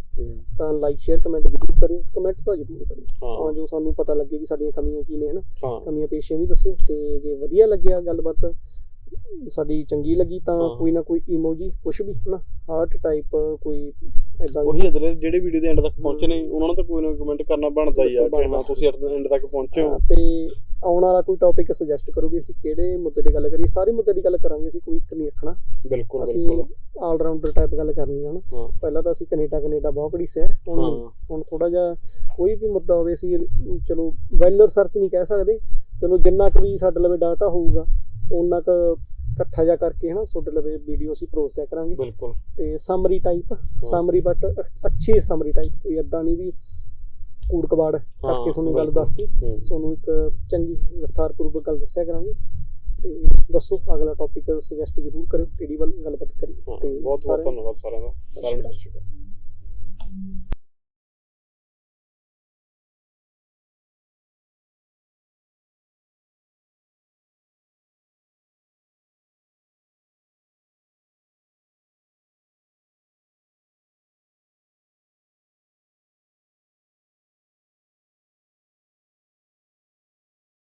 ਤਾਂ ਲਾਈਕ ਸ਼ੇਅਰ ਕਮੈਂਟ ਜ਼ਰੂਰ ਕਰਿਓ ਕਮੈਂਟ ਤਾਂ ਜ਼ਰੂਰ ਕਰਿਓ। ਤਾਂ ਹਾਂ ਜੋ ਸਾਨੂੰ ਪਤਾ ਲੱਗੇ ਵੀ ਸਾਡੀਆਂ ਕਮੀਆਂ ਕੀ ਨੇ ਹਨਾ? ਹਾਂ। ਕਮੀਆਂ ਪੇਸ਼ੀਆਂ ਵੀ ਦੱਸਿਓ ਤੇ ਜੇ ਵਧੀਆ ਲੱਗਿਆ ਗੱਲਬਾਤ ਸਾਡੀ ਚੰਗੀ ਲੱਗੀ ਤਾਂ ਹਾਂ। ਕੋਈ ਨਾ ਕੋਈ ਇਮੋਜੀ ਕੁਝ ਵੀ ਹਨਾ? ਹਾਰਟ ਟਾਈਪ ਕੋਈ ਐਦਾਂ ਉਹੀ ਅਦਲੇ ਜਿਹੜੇ ਵੀਡੀਓ ਦੇ ਐਂਡ ਤੱਕ ਪਹੁੰਚੇ ਨੇ ਉਹਨਾਂ ਨੂੰ ਤਾਂ ਕੋਈ ਨਾ ਕਮੈਂਟ ਕਰਨਾ ਬਣਦਾ ਹੀ ਆ ਕਿ ਹਾਂ ਤੁਸੀਂ ਐਂਡ ਤੱਕ ਪਹੁੰਚੇ ਹੋ ਤੇ ਆਉਣ ਵਾਲਾ ਕੋਈ ਟੌਪਿਕ ਸੁਜੈਸਟ ਕਰੋ ਵੀ ਅਸੀਂ ਕਿਹੜੇ ਮੁੱਦੇ ਦੀ ਗੱਲ ਕਰੀਏ ਸਾਰੇ ਮੁੱਦੇ ਦੀ ਗੱਲ ਕਰਾਂਗੇ ਅਸੀਂ ਕੋਈ ਇੱਕ ਨਹੀਂ ਰੱਖਣਾ। ਬਿਲਕੁਲ ਅਸੀਂ ਬਿਲਕੁਲ। ਆਲ ਰਾਊਂਡਰ ਟਾਈਪ ਗੱਲ ਕਰਨੀ ਹੁਣ। ਹਾਂ। ਪਹਿਲਾਂ ਤਾਂ ਅਸੀਂ ਕੈਨੇਡਾ ਕੈਨੇਡਾ ਬਹੁਤ ਘੜੀ ਸੇ। ਹੁਣ ਹੁਣ ਥੋੜਾ ਜਿਹਾ ਕੋਈ ਵੀ ਮੁੱਦਾ ਹੋਵੇ ਅਸੀਂ ਚਲੋ ਵੈਲ ਰਿਸਰਚ ਨਹੀਂ ਕਹਿ ਸਕਦੇ। ਚਲੋ ਜਿੰਨਾ ਕੁ ਵੀ ਸਾਡੇ ਲਵੇ ਡਾਟਾ ਹੋਊਗਾ ਉਹਨਾਂ ਕੁ ਇਕੱਠਾ ਜਿਹਾ ਕਰਕੇ ਹਨਾ ਤੁਹਾਡੇ ਲਵੇ ਵੀਡੀਓ ਅਸੀਂ ਦਿਆ ਕਰਾਂਗੇ। ਬਿਲਕੁਲ। ਤੇ ਸਮਰੀ ਟਾਈਪ ਸਮਰੀ ਬਟ ਅੱਛੀ ਸਮਰੀ ਟਾਈਪ ਕੋਈ ਏਦਾਂ ਨਹੀਂ ਵੀ ਕੂੜ ਕਬਾੜ ਕਰਕੇ ਤੁਹਾਨੂੰ ਗੱਲ ਦੱਸਤੀ। ਤੁਹਾਨੂੰ ਇੱਕ ਚੰਗੀ ਵਿਸਥਾਰ ਵਿਸਥਾਰਪੂਰਵਕ ਗੱਲ ਦੱਸਿਆ ਕਰਾਂਗੇ। ਤੇ ਦੱਸੋ ਅਗਲਾ ਟੌਪਿਕ ਸੁਜੈਸਟ ਜ਼ਰੂਰ ਕਰਿਓ ਕਿਹੜੀ ਵੱਲ ਗੱਲਬਾਤ ਕਰੀ ਤੇ ਬਹੁਤ ਬਹੁਤ ਧੰਨਵਾਦ ਸਾਰਿਆਂ ਦਾ। ਸਾਰਿਆਂ ਨੂੰ ਸ਼ੁਕਰੀਆ